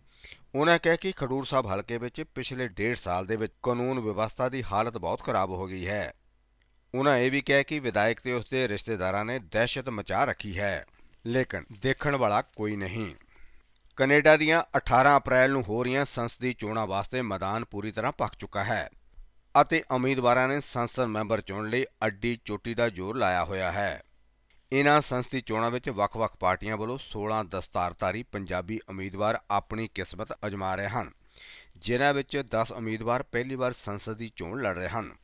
ਉਹਨਾਂ ਕਿਹਾ ਕਿ ਖਡੂਰ ਸਾਹਿਬ ਹਲਕੇ ਵਿੱਚ ਪਿਛਲੇ ਡੇਢ ਸਾਲ ਦੇ ਵਿੱਚ ਕਾਨੂੰਨ ਵਿਵਸਥਾ ਦੀ ਹਾਲਤ ਬਹੁਤ ਖਰਾਬ ਹੋ ਗਈ ਹੈ। ਉਹਨਾਂ ਇਹ ਵੀ ਕਿਹਾ ਕਿ ਵਿਧਾਇਕ ਤੇ ਉਸਦੇ ਰਿਸ਼ਤੇਦਾਰਾਂ ਨੇ ਦਹਿਸ਼ਤ ਮਚਾ ਰੱਖੀ ਹੈ। ਲੇਕਿਨ ਦੇਖਣ ਵਾਲਾ ਕੋਈ ਨਹੀਂ। ਕੈਨੇਡਾ ਦੀਆਂ 18 ਅਪ੍ਰੈਲ ਨੂੰ ਹੋ ਰਹੀਆਂ ਸੰਸਦੀ ਚੋਣਾਂ ਵਾਸਤੇ ਮੈਦਾਨ ਪੂਰੀ ਤਰ੍ਹਾਂ ਪੱਕ ਚੁੱਕਾ ਹੈ ਅਤੇ ਉਮੀਦਵਾਰਾਂ ਨੇ ਸੰਸਦ ਮੈਂਬਰ ਚੁਣਨ ਲਈ ਅੱਡੀ ਚੋਟੀ ਦਾ ਜ਼ੋਰ ਲਾਇਆ ਹੋਇਆ ਹੈ। ਇਨ੍ਹਾਂ ਸੰਸਦੀ ਚੋਣਾਂ ਵਿੱਚ ਵੱਖ-ਵੱਖ ਪਾਰਟੀਆਂ ਵੱਲੋਂ 16 ਦਸਤਾਰਧਾਰੀ ਪੰਜਾਬੀ ਉਮੀਦਵਾਰ ਆਪਣੀ ਕਿਸਮਤ ਅਜਮਾ ਰਹੇ ਹਨ, ਜਿਨ੍ਹਾਂ ਵਿੱਚ 10 ਉਮੀਦਵਾਰ ਪਹਿਲੀ ਵਾਰ ਸੰਸਦ ਦੀ ਚੋਣ ਲੜ ਰਹੇ ਹਨ।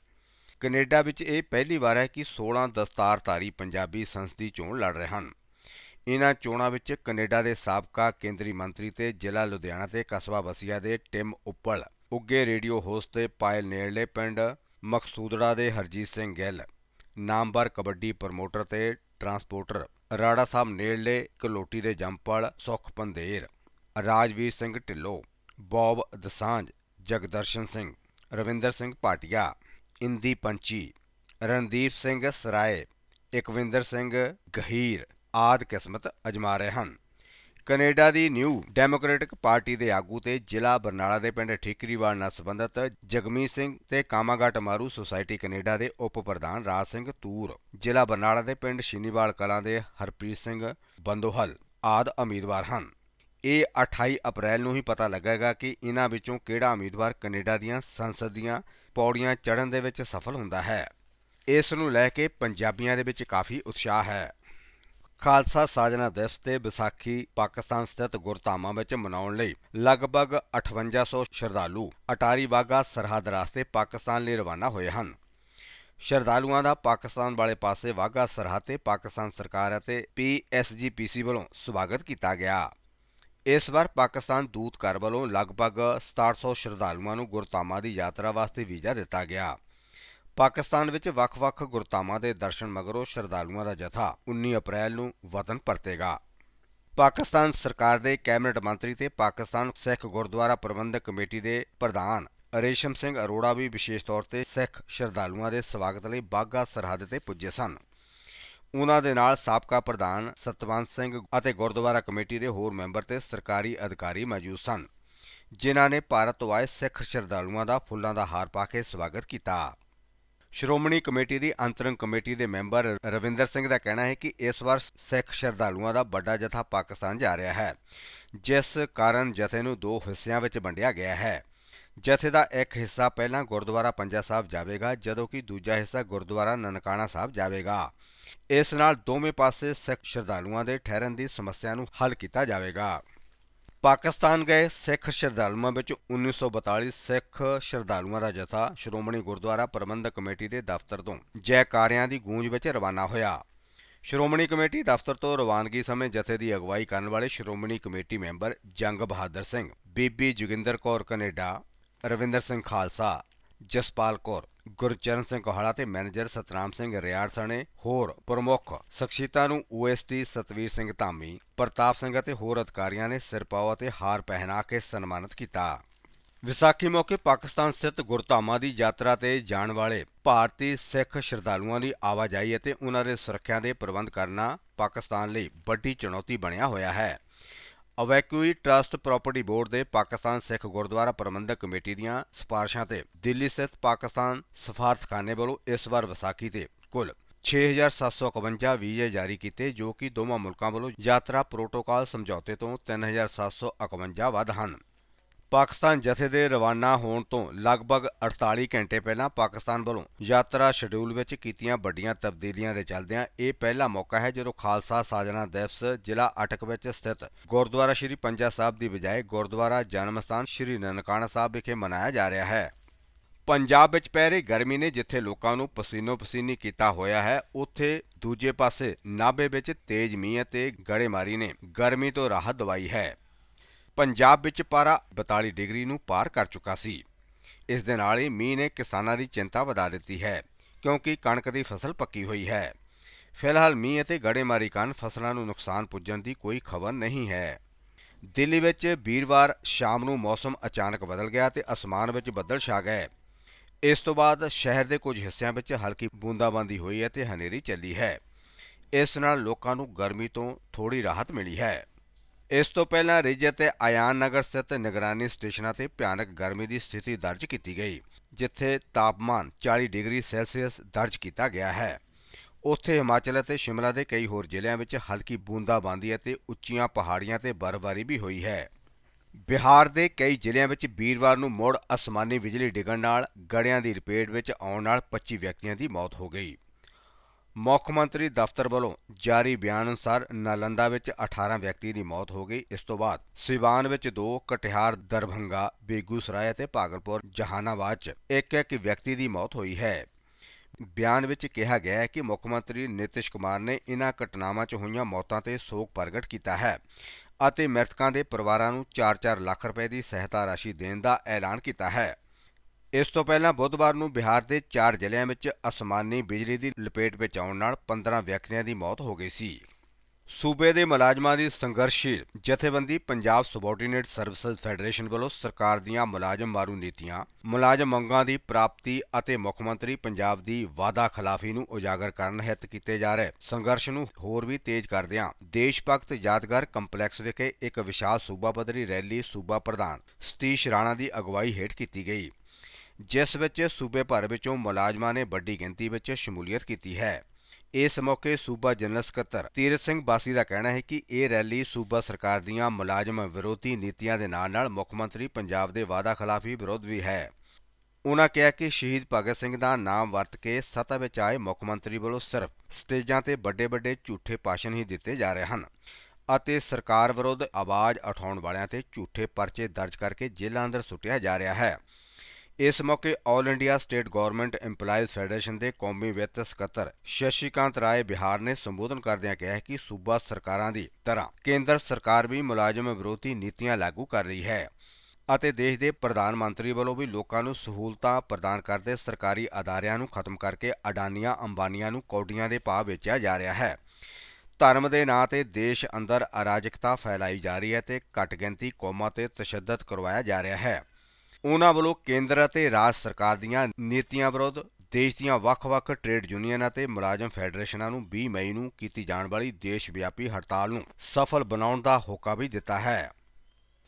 ਕੈਨੇਡਾ ਵਿੱਚ ਇਹ ਪਹਿਲੀ ਵਾਰ ਹੈ ਕਿ 16 ਦਸਤਾਰਧਾਰੀ ਪੰਜਾਬੀ ਸੰਸਦੀ ਚੋਣ ਲੜ ਰਹੇ ਹਨ। ਇਨ੍ਹਾਂ ਚੋਣਾਂ ਵਿੱਚ ਕੈਨੇਡਾ ਦੇ ਸਾਬਕਾ ਕੇਂਦਰੀ ਮੰਤਰੀ ਤੇ ਜ਼ਿਲ੍ਹਾ ਲੁਧਿਆਣਾ ਤੇ ਕਸਬਾ ਵਸੀਆ ਦੇ ਟਿਮ ਉੱਪਲ ਉੱਗੇ ਰੇਡੀਓ ਹੋਸਟ ਤੇ ਪਾਇਲ ਨੇੜਲੇ ਪਿੰਡ ਮਕਸੂਦੜਾ ਦੇ ਹਰਜੀਤ ਸਿੰਘ ਗਿੱਲ, ਨਾਮਵਰ ਕਬੱਡੀ ਪ੍ਰਮੋਟਰ ਤੇ ਟਰਾਂਸਪੋਰਟਰ, ਰਾੜਾ ਸਾਹਿਬ ਨੇੜਲੇ ਕਲੋਟੀ ਦੇ ਜੰਪਲ ਸੁਖ ਪੰਦੇਰ ਰਾਜਵੀਰ ਸਿੰਘ ਢਿੱਲੋਂ, ਬੌਬ ਦਸਾਂਝ, ਜਗਦਰਸ਼ਨ ਸਿੰਘ, ਰਵਿੰਦਰ ਸਿੰਘ ਭਾਟੀਆ, ਇੰਦੀ ਪੰਚੀ, ਰਣਦੀਪ ਸਿੰਘ ਸਰਾਏ, ਇਕਵਿੰਦਰ ਸਿੰਘ ਗਹੀਰ ਆਦ ਕਿਸਮਤ ਅਜਮਾ ਰਹੇ ਹਨ। ਕੈਨੇਡਾ ਦੀ ਨਿਊ ਡੈਮੋਕ੍ਰੈਟਿਕ ਪਾਰਟੀ ਦੇ ਆਗੂ ਤੇ ਜ਼ਿਲ੍ਹਾ ਬਰਨਾਲਾ ਦੇ ਪਿੰਡ ਠੀਕਰੀਵਾਲ ਨਾਲ ਸੰਬੰਧਿਤ ਜਗਮੀਤ ਸਿੰਘ ਤੇ ਕਾਮਾਗਾਟ ਮਾਰੂ ਸੁਸਾਇਟੀ ਕੈਨੇਡਾ ਦੇ ਉਪ ਪ੍ਰਧਾਨ ਰਾਜ ਸਿੰਘ ਤੂਰ, ਜ਼ਿਲ੍ਹਾ ਬਰਨਾਲਾ ਦੇ ਪਿੰਡ ਸ਼ੀਨੀਵਾਲ ਕਲਾਂ ਦੇ ਹਰਪ੍ਰੀਤ ਸਿੰਘ ਬੰਦੋਹਲ ਆਦ ਉਮੀਦਵਾਰ ਹਨ। ਇਹ 28 ਅਪ੍ਰੈਲ ਨੂੰ ਹੀ ਪਤਾ ਲੱਗੇਗਾ ਕਿ ਇਹਨਾਂ ਵਿੱਚੋਂ ਕਿਹੜਾ ਉਮੀਦਵਾਰ ਕੈਨੇਡਾ ਦੀਆਂ ਸੰਸਦ ਦੀਆਂ ਪੌੜੀਆਂ ਚੜ੍ਹਨ ਦੇ ਵਿੱਚ ਸਫਲ ਹੁੰਦਾ ਹੈ। ਇਸ ਨੂੰ ਲੈ ਕੇ ਪੰਜਾਬੀਆਂ ਦੇ ਵਿੱਚ ਕਾਫੀ ਉਤਸ਼ਾਹ ਹੈ। ਖਾਲਸਾ ਸਾਜਨਾ ਦਿਵਸ ਤੇ ਵਿਸਾਖੀ ਪਾਕਿਸਤਾਨ ਸਥਿਤ ਗੁਰਧਾਮਾਂ ਵਿੱਚ ਮਨਾਉਣ ਲਈ ਲਗਭਗ 5800 ਸ਼ਰਧਾਲੂ ਅਟਾਰੀ ਵਾਗਾ ਸਰਹੱਦ ਰਾਸਤੇ ਪਾਕਿਸਤਾਨ ਲਈ ਰਵਾਨਾ ਹੋਏ ਹਨ। ਸ਼ਰਧਾਲੂਆਂ ਦਾ ਪਾਕਿਸਤਾਨ ਵਾਲੇ ਪਾਸੇ ਵਾਗਾ ਸਰਹੱਦ ਤੇ ਪਾਕਿਸਤਾਨ ਸਰਕਾਰ ਅਤੇ ਪੀਐਸਜੀਪੀਸੀ ਵੱਲੋਂ ਸਵਾਗਤ ਕੀਤਾ ਗਿਆ। ਇਸ ਵਾਰ ਪਾਕਿਸਤਾਨ ਦੂਤ ਘਰ ਵੱਲੋਂ ਲਗਭਗ 6700 ਸ਼ਰਧਾਲੂਆਂ ਨੂੰ ਗੁਰਧਾਮਾਂ ਦੀ ਯਾਤਰਾ ਵਾਸਤੇ ਵੀਜ਼ਾ ਦਿੱਤਾ ਗਿਆ। ਪਾਕਿਸਤਾਨ ਵਿੱਚ ਵੱਖ-ਵੱਖ ਗੁਰਤਾਵਾਂ ਦੇ ਦਰਸ਼ਨ ਮਗਰੋਂ ਸ਼ਰਧਾਲੂਆਂ ਦਾ ਜਥਾ 19 ਅਪ੍ਰੈਲ ਨੂੰ ਵਤਨ ਪਰਤੇਗਾ। ਪਾਕਿਸਤਾਨ ਸਰਕਾਰ ਦੇ ਕੈਬਨਿਟ ਮੰਤਰੀ ਤੇ ਪਾਕਿਸਤਾਨ ਸਿੱਖ ਗੁਰਦੁਆਰਾ ਪ੍ਰਬੰਧਕ ਕਮੇਟੀ ਦੇ ਪ੍ਰਧਾਨ ਰੇਸ਼ਮ ਸਿੰਘ ਅਰੋੜਾ ਵੀ ਵਿਸ਼ੇਸ਼ ਤੌਰ ਤੇ ਸਿੱਖ ਸ਼ਰਧਾਲੂਆਂ ਦੇ ਸਵਾਗਤ ਲਈ ਬਾਗਾ ਸਰਹੱਦ ਤੇ ਪੁੱਜੇ ਸਨ। ਉਹਨਾਂ ਦੇ ਨਾਲ ਸਾਬਕਾ ਪ੍ਰਧਾਨ ਸਤਵੰਤ ਸਿੰਘ ਅਤੇ ਗੁਰਦੁਆਰਾ ਕਮੇਟੀ ਦੇ ਹੋਰ ਮੈਂਬਰ ਤੇ ਸਰਕਾਰੀ ਅਧਿਕਾਰੀ ਮੌਜੂਦ ਸਨ, ਜਿਨ੍ਹਾਂ ਨੇ ਭਾਰਤ ਤੋਂ ਆਏ ਸਿੱਖ ਸ਼ਰਧਾਲੂਆਂ ਦਾ ਫੁੱਲਾਂ ਦਾ ਹਾਰ ਪਾ ਕੇ ਸਵਾਗਤ ਕੀਤਾ। ਸ਼੍ਰੋਮਣੀ ਕਮੇਟੀ ਦੀ ਅੰਤਰੰਗ ਕਮੇਟੀ ਦੇ ਮੈਂਬਰ ਰਵਿੰਦਰ ਸਿੰਘ ਦਾ ਕਹਿਣਾ ਹੈ ਕਿ ਇਸ ਵਾਰ ਸਿੱਖ ਸ਼ਰਧਾਲੂਆਂ ਦਾ ਵੱਡਾ ਜਥਾ ਪਾਕਿਸਤਾਨ ਜਾ ਰਿਹਾ ਹੈ, ਜਿਸ ਕਾਰਨ ਜਥੇ ਨੂੰ ਦੋ ਹਿੱਸਿਆਂ ਵਿੱਚ ਵੰਡਿਆ ਗਿਆ ਹੈ। ਜਥੇ ਦਾ ਇੱਕ ਹਿੱਸਾ ਪਹਿਲਾਂ ਗੁਰਦੁਆਰਾ ਪੰਜਾ ਸਾਹਿਬ ਜਾਵੇਗਾ, ਜਦੋਂ ਕਿ ਦੂਜਾ ਹਿੱਸਾ ਗੁਰਦੁਆਰਾ ਨਨਕਾਣਾ ਸਾਹਿਬ ਜਾਵੇਗਾ। ਇਸ ਨਾਲ ਦੋਵੇਂ ਪਾਸੇ ਸਿੱਖ ਸ਼ਰਧਾਲੂਆਂ ਦੇ ਠਹਿਰਨ ਦੀ ਸਮੱਸਿਆ ਨੂੰ ਹੱਲ ਕੀਤਾ ਜਾਵੇਗਾ। ਪਾਕਿਸਤਾਨ ਗਏ ਸਿੱਖ ਸ਼ਰਧਾਲੂਆਂ ਵਿੱਚ 1942 ਸਿੱਖ ਸ਼ਰਧਾਲੂਆਂ ਦਾ ਜਥਾ ਸ਼੍ਰੋਮਣੀ ਗੁਰਦੁਆਰਾ ਪ੍ਰਬੰਧਕ ਕਮੇਟੀ ਦੇ ਦਫ਼ਤਰ ਤੋਂ ਜੈਕਾਰਿਆਂ ਦੀ ਗੂੰਜ ਵਿੱਚ ਰਵਾਨਾ ਹੋਇਆ। ਸ਼੍ਰੋਮਣੀ ਕਮੇਟੀ ਦਫ਼ਤਰ ਤੋਂ ਰਵਾਨਗੀ ਸਮੇਂ ਜਥੇ ਦੀ ਅਗਵਾਈ ਕਰਨ ਵਾਲੇ ਸ਼੍ਰੋਮਣੀ ਕਮੇਟੀ ਮੈਂਬਰ ਜੰਗ ਬਹਾਦਰ ਸਿੰਘ, ਬੀਬੀ ਜੋਗਿੰਦਰ ਕੌਰ ਕੈਨੇਡਾ, ਰਵਿੰਦਰ ਸਿੰਘ ਖਾਲਸਾ ਜਸਪਾਲ ਕੌਰ, ਗੁਰਚਰਨ ਸਿੰਘ ਕੋਹਾਲਾ ਤੇ ਮੈਨੇਜਰ ਸਤਨਾਮ ਸਿੰਘ ਰਿਆੜ ਸਣੇ, ਹੋਰ ਪ੍ਰਮੁੱਖ ਸ਼ਖਸੀਅਤਾਂ ਨੂੰ ਓਐਸਟੀ ਸਤਵੀਰ ਸਿੰਘ ਧਾਮੀ, ਪ੍ਰਤਾਪ ਸਿੰਘ ਅਤੇ ਹੋਰ ਅਧਿਕਾਰੀਆਂ ਨੇ ਸਿਰਪਾਓ ਅਤੇ ਹਾਰ ਪਹਿਨਾ ਕੇ ਸਨਮਾਨਿਤ ਕੀਤਾ। ਵਿਸਾਖੀ ਮੌਕੇ ਪਾਕਿਸਤਾਨ ਸਥਿਤ ਗੁਰਧਾਮਾਂ ਦੀ ਯਾਤਰਾ ਤੇ ਜਾਣ ਵਾਲੇ ਭਾਰਤੀ ਸਿੱਖ ਸ਼ਰਧਾਲੂਆਂ ਦੀ ਆਵਾਜਾਈ ਅਤੇ ਉਹਨਾਂ ਦੇ ਸੁਰੱਖਿਆ ਦੇ ਪ੍ਰਬੰਧ ਕਰਨਾ ਪਾਕਿਸਤਾਨ ਲਈ ਵੱਡੀ ਚੁਣੌਤੀ ਬਣਿਆ ਹੋਇਆ ਹੈ। ਅਵੈਕਿਊਈ ਟਰਸਟ ਪ੍ਰਾਪਰਟੀ ਬੋਰਡ ਦੇ ਪਾਕਿਸਤਾਨ ਸਿੱਖ ਗੁਰਦੁਆਰਾ ਪ੍ਰਬੰਧਕ ਕਮੇਟੀ ਦੀਆਂ ਸਿਫਾਰਸ਼ਾਂ ਤੇ ਦਿੱਲੀ ਸਥਿਤ ਪਾਕਿਸਤਾਨ ਸਫਾਰਤਖਾਨੇ ਵੱਲੋਂ ਇਸ ਵਾਰ ਵਿਸਾਖੀ ਤੇ ਕੁੱਲ 6751 ਵੀਜ਼ੇ ਜਾਰੀ ਕੀਤੇ, ਜੋ ਕਿ ਦੋਵਾਂ ਮੁਲਕਾਂ ਵੱਲੋਂ ਯਾਤਰਾ ਪ੍ਰੋਟੋਕਾਲ ਸਮਝੌਤੇ ਤੋਂ 3751 ਵੱਧ ਹਨ। ਪਾਕਿਸਤਾਨ ਜਥੇ ਦੇ ਰਵਾਨਾ ਹੋਣ ਤੋਂ ਲਗਭਗ 48 ਘੰਟੇ ਪਹਿਲਾਂ ਪਾਕਿਸਤਾਨ ਵੱਲੋਂ ਯਾਤਰਾ ਸ਼ਡਿਊਲ ਵਿੱਚ ਕੀਤੀਆਂ ਵੱਡੀਆਂ ਤਬਦੀਲੀਆਂ ਦੇ ਚੱਲਦਿਆਂ ਇਹ ਪਹਿਲਾ ਮੌਕਾ ਹੈ ਜਦੋਂ ਖਾਲਸਾ ਸਾਜਣਾ ਦਿਵਸ ਜ਼ਿਲ੍ਹਾ ਅਟਕ ਵਿੱਚ ਸਥਿਤ ਗੁਰਦੁਆਰਾ ਸ਼੍ਰੀ ਪੰਜਾ ਸਾਹਿਬ ਦੀ ਬਜਾਏ ਗੁਰਦੁਆਰਾ ਜਨਮ ਸਥਾਨ ਸ਼੍ਰੀ ਨਨਕਾਣਾ ਸਾਹਿਬ ਵਿਖੇ ਮਨਾਇਆ ਜਾ ਰਿਹਾ ਹੈ। ਪੰਜਾਬ ਵਿੱਚ ਪੈ ਰਹੀ ਗਰਮੀ ਨੇ ਜਿੱਥੇ ਲੋਕਾਂ ਨੂੰ ਪਸੀਨੋ ਪਸੀਨੀ ਕੀਤਾ ਹੋਇਆ ਹੈ, ਉੱਥੇ ਦੂਜੇ ਪਾਸੇ ਨਾਭੇ ਵਿੱਚ ਤੇਜ਼ ਮੀਂਹ ਅਤੇ ਗੜੇਮਾਰੀ ਨੇ ਗਰਮੀ ਤੋਂ ਰਾਹਤ ਦਵਾਈ ਹੈ। ਪੰਜਾਬ ਵਿੱਚ ਪਾਰਾ 42 ਡਿਗਰੀ ਨੂੰ ਪਾਰ ਕਰ ਚੁੱਕਾ ਸੀ। ਇਸ ਦੇ ਨਾਲ ਹੀ ਮੀਂਹ ਨੇ ਕਿਸਾਨਾਂ ਦੀ ਚਿੰਤਾ ਵਧਾ ਦਿੱਤੀ ਹੈ, ਕਿਉਂਕਿ ਕਣਕ ਦੀ ਫਸਲ ਪੱਕੀ ਹੋਈ ਹੈ। ਫਿਲਹਾਲ ਮੀਂਹ ਅਤੇ ਗੜੇਮਾਰੀ ਕਾਰਨ ਫਸਲਾਂ ਨੂੰ ਨੁਕਸਾਨ ਪੁੱਜਣ ਦੀ ਕੋਈ ਖਬਰ ਨਹੀਂ ਹੈ। ਦਿੱਲੀ ਵਿੱਚ ਵੀਰਵਾਰ ਸ਼ਾਮ ਨੂੰ ਮੌਸਮ ਅਚਾਨਕ ਬਦਲ ਗਿਆ ਤੇ ਅਸਮਾਨ ਵਿੱਚ ਬੱਦਲ ਛਾ ਗਏ ਇਸ ਤੋਂ ਬਾਅਦ ਸ਼ਹਿਰ ਦੇ ਕੁਝ ਹਿੱਸਿਆਂ ਵਿੱਚ ਹਲਕੀ ਬੂੰਦਾਬਾਂਦੀ ਹੋਈ ਅਤੇ ਹਨੇਰੀ ਚੱਲੀ ਹੈ। ਇਸ ਨਾਲ ਲੋਕਾਂ ਨੂੰ ਗਰਮੀ ਤੋਂ ਥੋੜੀ ਰਾਹਤ ਮਿਲੀ ਹੈ। ਇਸ ਤੋਂ ਪਹਿਲਾਂ ਰਿਜ ਅਤੇ ਆਯਾਨ ਨਗਰ ਸਥਿਤ ਨਿਗਰਾਨੀ ਸਟੇਸ਼ਨਾਂ ਤੇ ਭਿਆਨਕ ਗਰਮੀ ਦੀ ਸਥਿਤੀ ਦਰਜ ਕੀਤੀ ਗਈ, ਜਿੱਥੇ ਤਾਪਮਾਨ 40 ਡਿਗਰੀ ਸੈਲਸੀਅਸ ਦਰਜ ਕੀਤਾ ਗਿਆ ਹੈ। ਉੱਥੇ ਹਿਮਾਚਲ ਅਤੇ ਸ਼ਿਮਲਾ ਦੇ ਕਈ ਹੋਰ ਜ਼ਿਲ੍ਹਿਆਂ ਵਿੱਚ ਹਲਕੀ ਬੂੰਦਾਬਾਂਦੀ ਅਤੇ ਉੱਚੀਆਂ ਪਹਾੜੀਆਂ ਤੇ ਬਰਫ਼ਬਾਰੀ ਵੀ ਹੋਈ ਹੈ। ਬਿਹਾਰ ਦੇ ਕਈ ਜ਼ਿਲ੍ਹਿਆਂ ਵਿੱਚ ਵੀਰਵਾਰ ਨੂੰ ਮੁੜ ਅਸਮਾਨੀ ਬਿਜਲੀ ਡਿੱਗਣ ਨਾਲ ਗੜਿਆਂ ਦੀ ਲਪੇਟ ਵਿੱਚ ਆਉਣ ਨਾਲ 25 ਵਿਅਕਤੀਆਂ ਦੀ ਮੌਤ ਹੋ ਗਈ। ਮੁੱਖ ਮੰਤਰੀ ਦਫ਼ਤਰ ਵੱਲੋਂ ਜਾਰੀ ਬਿਆਨ ਅਨੁਸਾਰ ਨਾਲੰਦਾ ਵਿੱਚ 18 ਵਿਅਕਤੀ ਦੀ ਮੌਤ ਹੋ ਗਈ। ਇਸ ਤੋਂ ਬਾਅਦ ਸਿਵਾਨ ਵਿੱਚ 2 ਕਟਿਹਾਰ, ਦਰਭੰਗਾ, ਬੇਗੂਸਰਾਏ ਅਤੇ ਭਾਗਲਪੁਰ, ਜਹਾਨਾਬਾਦ 'ਚ ਇੱਕ ਇੱਕ ਵਿਅਕਤੀ ਦੀ ਮੌਤ ਹੋਈ ਹੈ। ਬਿਆਨ ਵਿੱਚ ਕਿਹਾ ਗਿਆ ਹੈ ਕਿ ਮੁੱਖ ਮੰਤਰੀ ਨਿਤਿਸ਼ ਕੁਮਾਰ ਨੇ ਇਨ੍ਹਾਂ ਘਟਨਾਵਾਂ 'ਚ ਹੋਈਆਂ ਮੌਤਾਂ ਤੇ ਸੋਗ ਪ੍ਰਗਟ ਕੀਤਾ ਹੈ ਅਤੇ ਮ੍ਰਿਤਕਾਂ ਦੇ ਪਰਿਵਾਰਾਂ ਨੂੰ 4-4 ਲੱਖ ਰੁਪਏ ਦੀ ਸਹਾਇਤਾ ਰਾਸ਼ੀ ਦੇਣ ਦਾ ਐਲਾਨ ਕੀਤਾ ਹੈ। ਇਸ ਤੋਂ ਪਹਿਲਾਂ ਬੁੱਧਵਾਰ ਨੂੰ ਬਿਹਾਰ ਦੇ 4 ਜ਼ਿਲ੍ਹਿਆਂ ਵਿੱਚ ਅਸਮਾਨੀ ਬਿਜਲੀ ਦੀ ਲਪੇਟ ਵਿੱਚ ਆਉਣ ਨਾਲ 15 ਵਿਅਕਤੀਆਂ ਦੀ ਮੌਤ ਹੋ ਗਈ ਸੀ। ਸੂਬੇ ਦੇ ਮੁਲਾਜ਼ਮਾਂ ਦੀ ਸੰਘਰਸ਼ੀਲ ਜਥੇਬੰਦੀ ਪੰਜਾਬ ਸਬੋਰਡੀਨੇਟ ਸਰਵਿਸਿਜ਼ ਫੈਡਰੇਸ਼ਨ ਵੱਲੋਂ ਸਰਕਾਰ ਦੀਆਂ ਮੁਲਾਜ਼ਮ ਮਾਰੂ ਨੀਤੀਆਂ, ਮੁਲਾਜ਼ਮ ਮੰਗਾਂ ਦੀ ਪ੍ਰਾਪਤੀ ਅਤੇ ਮੁੱਖ ਮੰਤਰੀ ਪੰਜਾਬ ਦੀ ਵਾਅਦਾ ਖਿਲਾਫੀ ਨੂੰ ਉਜਾਗਰ ਕਰਨ ਹਿੱਤ ਕੀਤੇ ਜਾ ਰਹੇ ਸੰਘਰਸ਼ ਨੂੰ ਹੋਰ ਵੀ ਤੇਜ਼ ਕਰਦਿਆਂ ਦੇਸ਼ ਭਗਤ ਯਾਦਗਾਰ ਕੰਪਲੈਕਸ ਵਿਖੇ ਇੱਕ ਵਿਸ਼ਾਲ ਸੂਬਾ ਪੱਧਰੀ ਰੈਲੀ ਸੂਬਾ ਪ੍ਰਧਾਨ ਸਤੀਸ਼ ਰਾਣਾ ਦੀ ਅਗਵਾਈ ਹੇਠ ਕੀਤੀ ਗਈ। ਜਿਸ ਵਿੱਚ ਸੂਬੇ ਭਰ ਵਿੱਚੋਂ ਮੁਲਾਜ਼ਮਾਂ ਨੇ ਵੱਡੀ ਗਿਣਤੀ ਵਿੱਚ ਸ਼ਮੂਲੀਅਤ ਕੀਤੀ ਹੈ। ਇਸ ਮੌਕੇ ਸੂਬਾ ਜਨਰਲ ਸਕੱਤਰ ਤੀਰਥ ਸਿੰਘ ਬਾਸੀ ਦਾ ਕਹਿਣਾ ਹੈ ਕਿ ਇਹ ਰੈਲੀ ਸੂਬਾ ਸਰਕਾਰ ਦੀਆਂ ਮੁਲਾਜ਼ਮ ਵਿਰੋਧੀ ਨੀਤੀਆਂ ਦੇ ਨਾਲ-ਨਾਲ ਮੁੱਖ ਮੰਤਰੀ ਪੰਜਾਬ ਦੇ ਵਾਅਦਾ ਖਿਲਾਫੀ ਵਿਰੋਧ ਵੀ ਹੈ। ਉਨ੍ਹਾਂ ਕਿਹਾ ਕਿ ਸ਼ਹੀਦ ਭਗਤ ਸਿੰਘ ਦਾ ਨਾਮ ਵਰਤ ਕੇ ਸੱਤਾ ਵਿੱਚ ਆਏ ਮੁੱਖ ਮੰਤਰੀ ਵੱਲੋਂ ਸਿਰਫ ਸਟੇਜਾਂ ਤੇ ਵੱਡੇ-ਵੱਡੇ ਝੂਠੇ ਭਾਸ਼ਣ ਹੀ ਦਿੱਤੇ ਜਾ ਰਹੇ ਹਨ ਅਤੇ ਸਰਕਾਰ ਵਿਰੁੱਧ ਆਵਾਜ਼ ਉਠਾਉਣ ਵਾਲਿਆਂ ਤੇ ਝੂਠੇ ਪਰਚੇ ਦਰਜ ਕਰਕੇ ਜੇਲ੍ਹਾਂ ਅੰਦਰ ਸੁੱਟਿਆ ਜਾ ਰਿਹਾ ਹੈ। ਇਸ ਮੌਕੇ all India state government EMPLOYEES federation ਦੇ ਕੌਮੀ ਵਿੱਤ ਸਕੱਤਰ ਸ਼ਸ਼ੀਕਾਂਤ ਰਾਏ ਬਿਹਾਰ ਨੇ ਸੰਬੋਧਨ ਕਰਦਿਆਂ ਕਿਹਾ ਕਿ ਸੂਬਾ ਸਰਕਾਰਾਂ ਦੀ ਤਰ੍ਹਾਂ ਕੇਂਦਰ ਸਰਕਾਰ ਵੀ ਮੁਲਾਜ਼ਮ ਵਿਰੋਧੀ ਨੀਤੀਆਂ ਲਾਗੂ ਕਰ ਰਹੀ ਹੈ ਅਤੇ ਦੇਸ਼ ਦੇ ਪ੍ਰਧਾਨ ਮੰਤਰੀ ਵੱਲੋਂ ਵੀ ਲੋਕਾਂ ਨੂੰ ਸਹੂਲਤਾਂ ਪ੍ਰਦਾਨ ਕਰਦੇ ਸਰਕਾਰੀ ਅਦਾਰਿਆਂ ਨੂੰ ਖਤਮ ਕਰਕੇ ਅਡਾਨੀਆਂ ਅੰਬਾਨੀਆਂ ਨੂੰ ਕੌਡੀਆਂ ਦੇ ਭਾਅ ਵੇਚਿਆ ਜਾ ਰਿਹਾ ਹੈ। ਧਰਮ ਦੇ ਨਾਂ ਤੇ ਦੇਸ਼ ਅੰਦਰ ਅਰਾਜਕਤਾ ਫੈਲਾਈ ਜਾ ਰਹੀ ਹੈ ਤੇ ਘੱਟ ਗਿਣਤੀ ਕੌਮਾਂ ਤੇ ਤਸ਼ੱਦਦ ਕਰਵਾਇਆ ਜਾ ਰਿਹਾ ਹੈ। ਉਨ੍ਹਾਂ ਵੱਲੋਂ ਕੇਂਦਰ ਅਤੇ ਰਾਜ ਸਰਕਾਰ ਦੀਆਂ ਨੀਤੀਆਂ ਵਿਰੁੱਧ ਦੇਸ਼ ਦੀਆਂ ਵੱਖ-ਵੱਖ ਟ੍ਰੇਡ ਯੂਨੀਅਨਾਂ ਅਤੇ ਮੁਲਾਜ਼ਮ ਫੈਡਰੇਸ਼ਨਾਂ ਨੂੰ 20 ਮਈ ਨੂੰ ਕੀਤੀ ਜਾਣ ਵਾਲੀ ਦੇਸ਼ ਵਿਆਪੀ ਹੜਤਾਲ ਨੂੰ ਸਫਲ ਬਣਾਉਣ ਦਾ ਹੋਕਾ ਵੀ ਦਿੱਤਾ ਹੈ।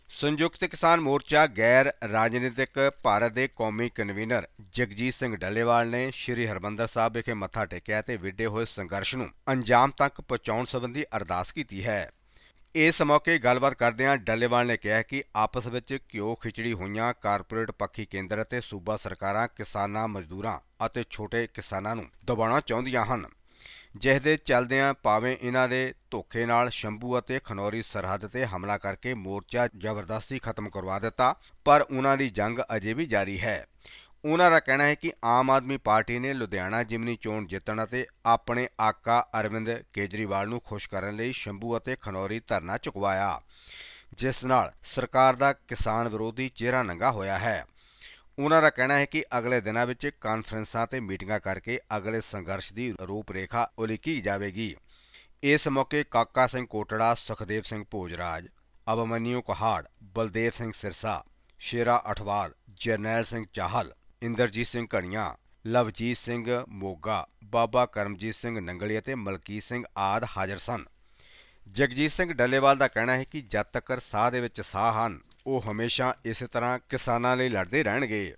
ਸੰਯੁਕਤ ਕਿਸਾਨ ਮੋਰਚਾ ਗੈਰ ਰਾਜਨੀਤਿਕ ਭਾਰਤ ਦੇ ਕੌਮੀ ਕਨਵੀਨਰ ਜਗਜੀਤ ਸਿੰਘ ਡੱਲੇਵਾਲ ਨੇ ਸ੍ਰੀ ਹਰਮੰਦਰ ਸਾਹਿਬ ਵਿਖੇ ਮੱਥਾ ਟੇਕਿਆ ਤੇ ਵਿੱਢੇ ਹੋਏ ਸੰਘਰਸ਼ ਨੂੰ ਅੰਜਾਮ ਤੱਕ ਪਹੁੰਚਾਉਣ ਸੰਬੰਧੀ ਅਰਦਾਸ ਕੀਤੀ ਹੈ। ਇਸ ਮੌਕੇ ਗੱਲਬਾਤ ਕਰਦਿਆਂ ਡੱਲੇਵਾਲ ਨੇ ਕਿਹਾ ਕਿ ਆਪਸ ਵਿੱਚ ਘਿਓ ਖਿਚੜੀ ਹੋਈਆਂ, ਕਾਰਪੋਰੇਟ ਪੱਖੀ ਕੇਂਦਰ ਅਤੇ ਸੂਬਾ ਸਰਕਾਰਾਂ ਕਿਸਾਨਾਂ ਮਜ਼ਦੂਰਾਂ ਅਤੇ ਛੋਟੇ ਕਿਸਾਨਾਂ ਨੂੰ ਦਬਾਉਣਾ ਚਾਹੁੰਦੀਆਂ ਹਨ। ਜਿਸ ਦੇ ਚੱਲਦਿਆਂ ਭਾਵੇਂ ਇਹਨਾਂ ਦੇ ਧੋਖੇ ਨਾਲ ਸ਼ੰਭੂ ਅਤੇ ਖਨੌਰੀ ਸਰਹੱਦ ਤੇ ਹਮਲਾ ਕਰਕੇ ਮੋਰਚਾ ਜ਼ਬਰਦਸਤੀ ਖਤਮ ਕਰਵਾ ਦਿੱਤਾ, ਪਰ ਉਹਨਾਂ ਦੀ ਜੰਗ ਅਜੇ ਵੀ ਜਾਰੀ ਹੈ। ਉਹਨਾਂ ਦਾ ਕਹਿਣਾ ਹੈ ਕਿ ਆਮ ਆਦਮੀ ਪਾਰਟੀ ਨੇ ਲੁਧਿਆਣਾ ਜਿਮਨੀ ਚੋਣ ਜਿੱਤਣ ਅਤੇ ਆਪਣੇ ਆਕਾ ਅਰਵਿੰਦ ਕੇਜਰੀਵਾਲ ਨੂੰ ਖੁਸ਼ ਕਰਨ ਲਈ ਸ਼ੰਭੂ ਅਤੇ ਖਨੌਰੀ ਧਰਨਾ ਚੁਕਵਾਇਆ, ਜਿਸ ਨਾਲ ਸਰਕਾਰ ਦਾ ਕਿਸਾਨ ਵਿਰੋਧੀ ਚਿਹਰਾ ਨੰਗਾ ਹੋਇਆ ਹੈ। ਉਹਨਾਂ ਦਾ ਕਹਿਣਾ ਹੈ ਕਿ ਅਗਲੇ ਦਿਨਾਂ ਵਿੱਚ ਕਾਨਫਰੰਸਾਂ ਤੇ ਮੀਟਿੰਗਾਂ ਕਰਕੇ ਅਗਲੇ ਸੰਘਰਸ਼ ਦੀ ਰੂਪਰੇਖਾ ਉਲੀਕੀ ਜਾਵੇਗੀ। ਇਸ ਮੌਕੇ ਕਾਕਾ ਸਿੰਘ ਕੋਟੜਾ, ਸੁਖਦੇਵ ਸਿੰਘ ਭੋਜਰਾਜ ਅਬਮਨਿਊ ਕਹਾੜ, ਬਲਦੇਵ ਸਿੰਘ ਸਿਰਸਾ, ਸ਼ੇਰਾ ਅਠਵਾਲ, ਜਰਨੈਲ ਸਿੰਘ ਚਾਹਲ ਇੰਦਰਜੀਤ ਸਿੰਘ ਘਣੀਆਂ ਲਵਜੀਤ ਸਿੰਘ ਮੋਗਾ, ਬਾਬਾ ਕਰਮਜੀਤ ਸਿੰਘ ਨੰਗਲੀ ਅਤੇ ਮਲਕੀਤ ਸਿੰਘ ਆਦ ਹਾਜ਼ਰ ਸਨ। ਜਗਜੀਤ ਸਿੰਘ ਡੱਲੇਵਾਲ ਦਾ ਕਹਿਣਾ ਹੈ ਕਿ ਜਦ ਤੱਕ ਸਾਹ ਦੇ ਵਿੱਚ ਸਾਹ ਹਨ, ਉਹ ਹਮੇਸ਼ਾ ਇਸੇ ਤਰ੍ਹਾਂ ਕਿਸਾਨਾਂ ਲਈ ਲੜਦੇ ਰਹਿਣਗੇ।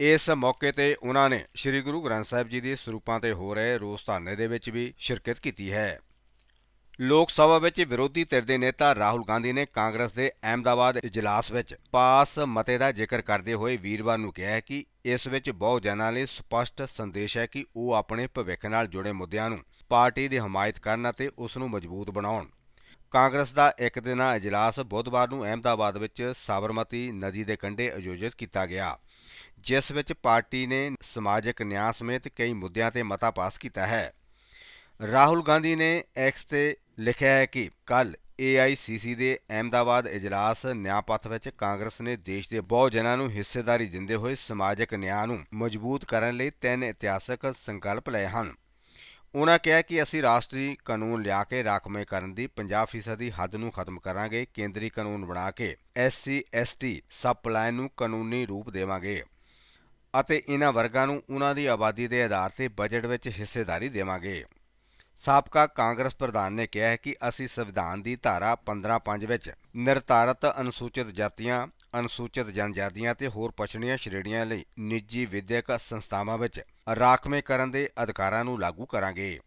ਇਸ ਮੌਕੇ ਤੇ ਉਹਨਾਂ ਨੇ ਸ੍ਰੀ ਗੁਰੂ ਗ੍ਰੰਥ ਸਾਹਿਬ ਜੀ ਦੇ ਸਰੂਪਾਂ ਤੇ ਹੋ ਰਹੇ ਰੋਸ ਧਰਨੇ ਦੇ ਵਿੱਚ ਵੀ ਸ਼ਿਰਕਤ ਕੀਤੀ ਹੈ। ਲੋਕ ਸਭਾ ਵਿੱਚ ਵਿਰੋਧੀ ਧਿਰ ਦੇ ਨੇਤਾ ਰਾਹੁਲ ਗਾਂਧੀ ਨੇ ਕਾਂਗਰਸ ਦੇ ਅਹਿਮਦਾਬਾਦ ਇਜਲਾਸ ਵਿੱਚ ਪਾਸ ਮਤੇ ਦਾ ਜ਼ਿਕਰ ਕਰਦੇ ਹੋਏ ਵੀਰਵਾਰ ਨੂੰ ਕਿਹਾ ਹੈ ਕਿ ਇਸ ਵਿੱਚ ਬਹੁਜਨਾਂ ਲਈ ਸਪਸ਼ਟ ਸੰਦੇਸ਼ ਹੈ ਕਿ ਉਹ ਆਪਣੇ ਭਵਿੱਖ ਨਾਲ ਜੁੜੇ ਮੁੱਦਿਆਂ ਨੂੰ ਪਾਰਟੀ ਦੀ ਹਮਾਇਤ ਕਰਨ ਅਤੇ ਉਸ ਨੂੰ ਮਜ਼ਬੂਤ ਬਣਾਉਣ। ਕਾਂਗਰਸ ਦਾ ਇੱਕ ਦਿਨਾ ਇਜਲਾਸ ਬੁੱਧਵਾਰ ਨੂੰ ਅਹਿਮਦਾਬਾਦ ਵਿੱਚ ਸਾਬਰਮਤੀ ਨਦੀ ਦੇ ਕੰਢੇ ਆਯੋਜਿਤ ਕੀਤਾ ਗਿਆ, ਜਿਸ ਵਿੱਚ ਪਾਰਟੀ ਨੇ ਸਮਾਜਿਕ ਨਿਆਂ ਸਮੇਤ ਕਈ ਮੁੱਦਿਆਂ ਤੇ ਮਤਾ ਪਾਸ ਕੀਤਾ ਹੈ। ਰਾਹੁਲ ਗਾਂਧੀ ਨੇ ਐਕਸ ਤੇ ਲਿਖਿਆ ਹੈ ਕਿ ਕੱਲ AICC ਦੇ ਅਹਿਮਦਾਬਾਦ ਇਜਲਾਸ ਨਿਆਂਪੱਥ ਵਿੱਚ ਕਾਂਗਰਸ ਨੇ ਦੇਸ਼ ਦੇ ਬਹੁਤ ਜਨਾਂ ਨੂੰ ਹਿੱਸੇਦਾਰੀ ਦਿੰਦੇ ਹੋਏ ਸਮਾਜਿਕ ਨਿਆਂ ਨੂੰ ਮਜ਼ਬੂਤ ਕਰਨ ਲਈ ਤਿੰਨ ਇਤਿਹਾਸਕ ਸੰਕਲਪ ਲਏ ਹਨ। ਉਹਨਾਂ ਕਿਹਾ ਕਿ ਅਸੀਂ ਰਾਸ਼ਟਰੀ ਕਾਨੂੰਨ ਲਿਆ ਕੇ ਰਾਖਵੇਂ ਕਰਨ ਦੀ 50% ਦੀ ਹੱਦ ਨੂੰ ਖਤਮ ਕਰਾਂਗੇ, ਕੇਂਦਰੀ ਕਾਨੂੰਨ ਬਣਾ ਕੇ SC ST ਸਬ ਪਲਾਨ ਨੂੰ ਕਾਨੂੰਨੀ ਰੂਪ ਦੇਵਾਂਗੇ ਅਤੇ ਇਹਨਾਂ ਵਰਗਾਂ ਨੂੰ ਉਹਨਾਂ ਦੀ ਆਬਾਦੀ ਦੇ ਆਧਾਰ ਤੇ ਬਜਟ ਵਿੱਚ ਹਿੱਸੇਦਾਰੀ ਦੇਵਾਂਗੇ। ਸਾਬਕਾ ਕਾਂਗਰਸ ਪ੍ਰਧਾਨ ਨੇ ਕਿਹਾ ਹੈ ਕਿ ਅਸੀਂ ਸੰਵਿਧਾਨ ਦੀ ਧਾਰਾ 15.5 ਵਿੱਚ ਨਿਰਧਾਰਤ ਅਨੁਸੂਚਿਤ ਜਾਤੀਆਂ, ਅਨੁਸੂਚਿਤ ਜਨਜਾਤੀਆਂ ਤੇ ਹੋਰ ਪਛੜੀਆਂ ਸ਼੍ਰੇਣੀਆਂ ਲਈ ਨਿੱਜੀ ਵਿਦਿਅਕ ਸੰਸਥਾਵਾਂ ਵਿੱਚ ਰਾਖਵੇਂ ਕਰਨ ਦੇ ਅਧਿਕਾਰਾਂ ਨੂੰ ਲਾਗੂ ਕਰਾਂਗੇ।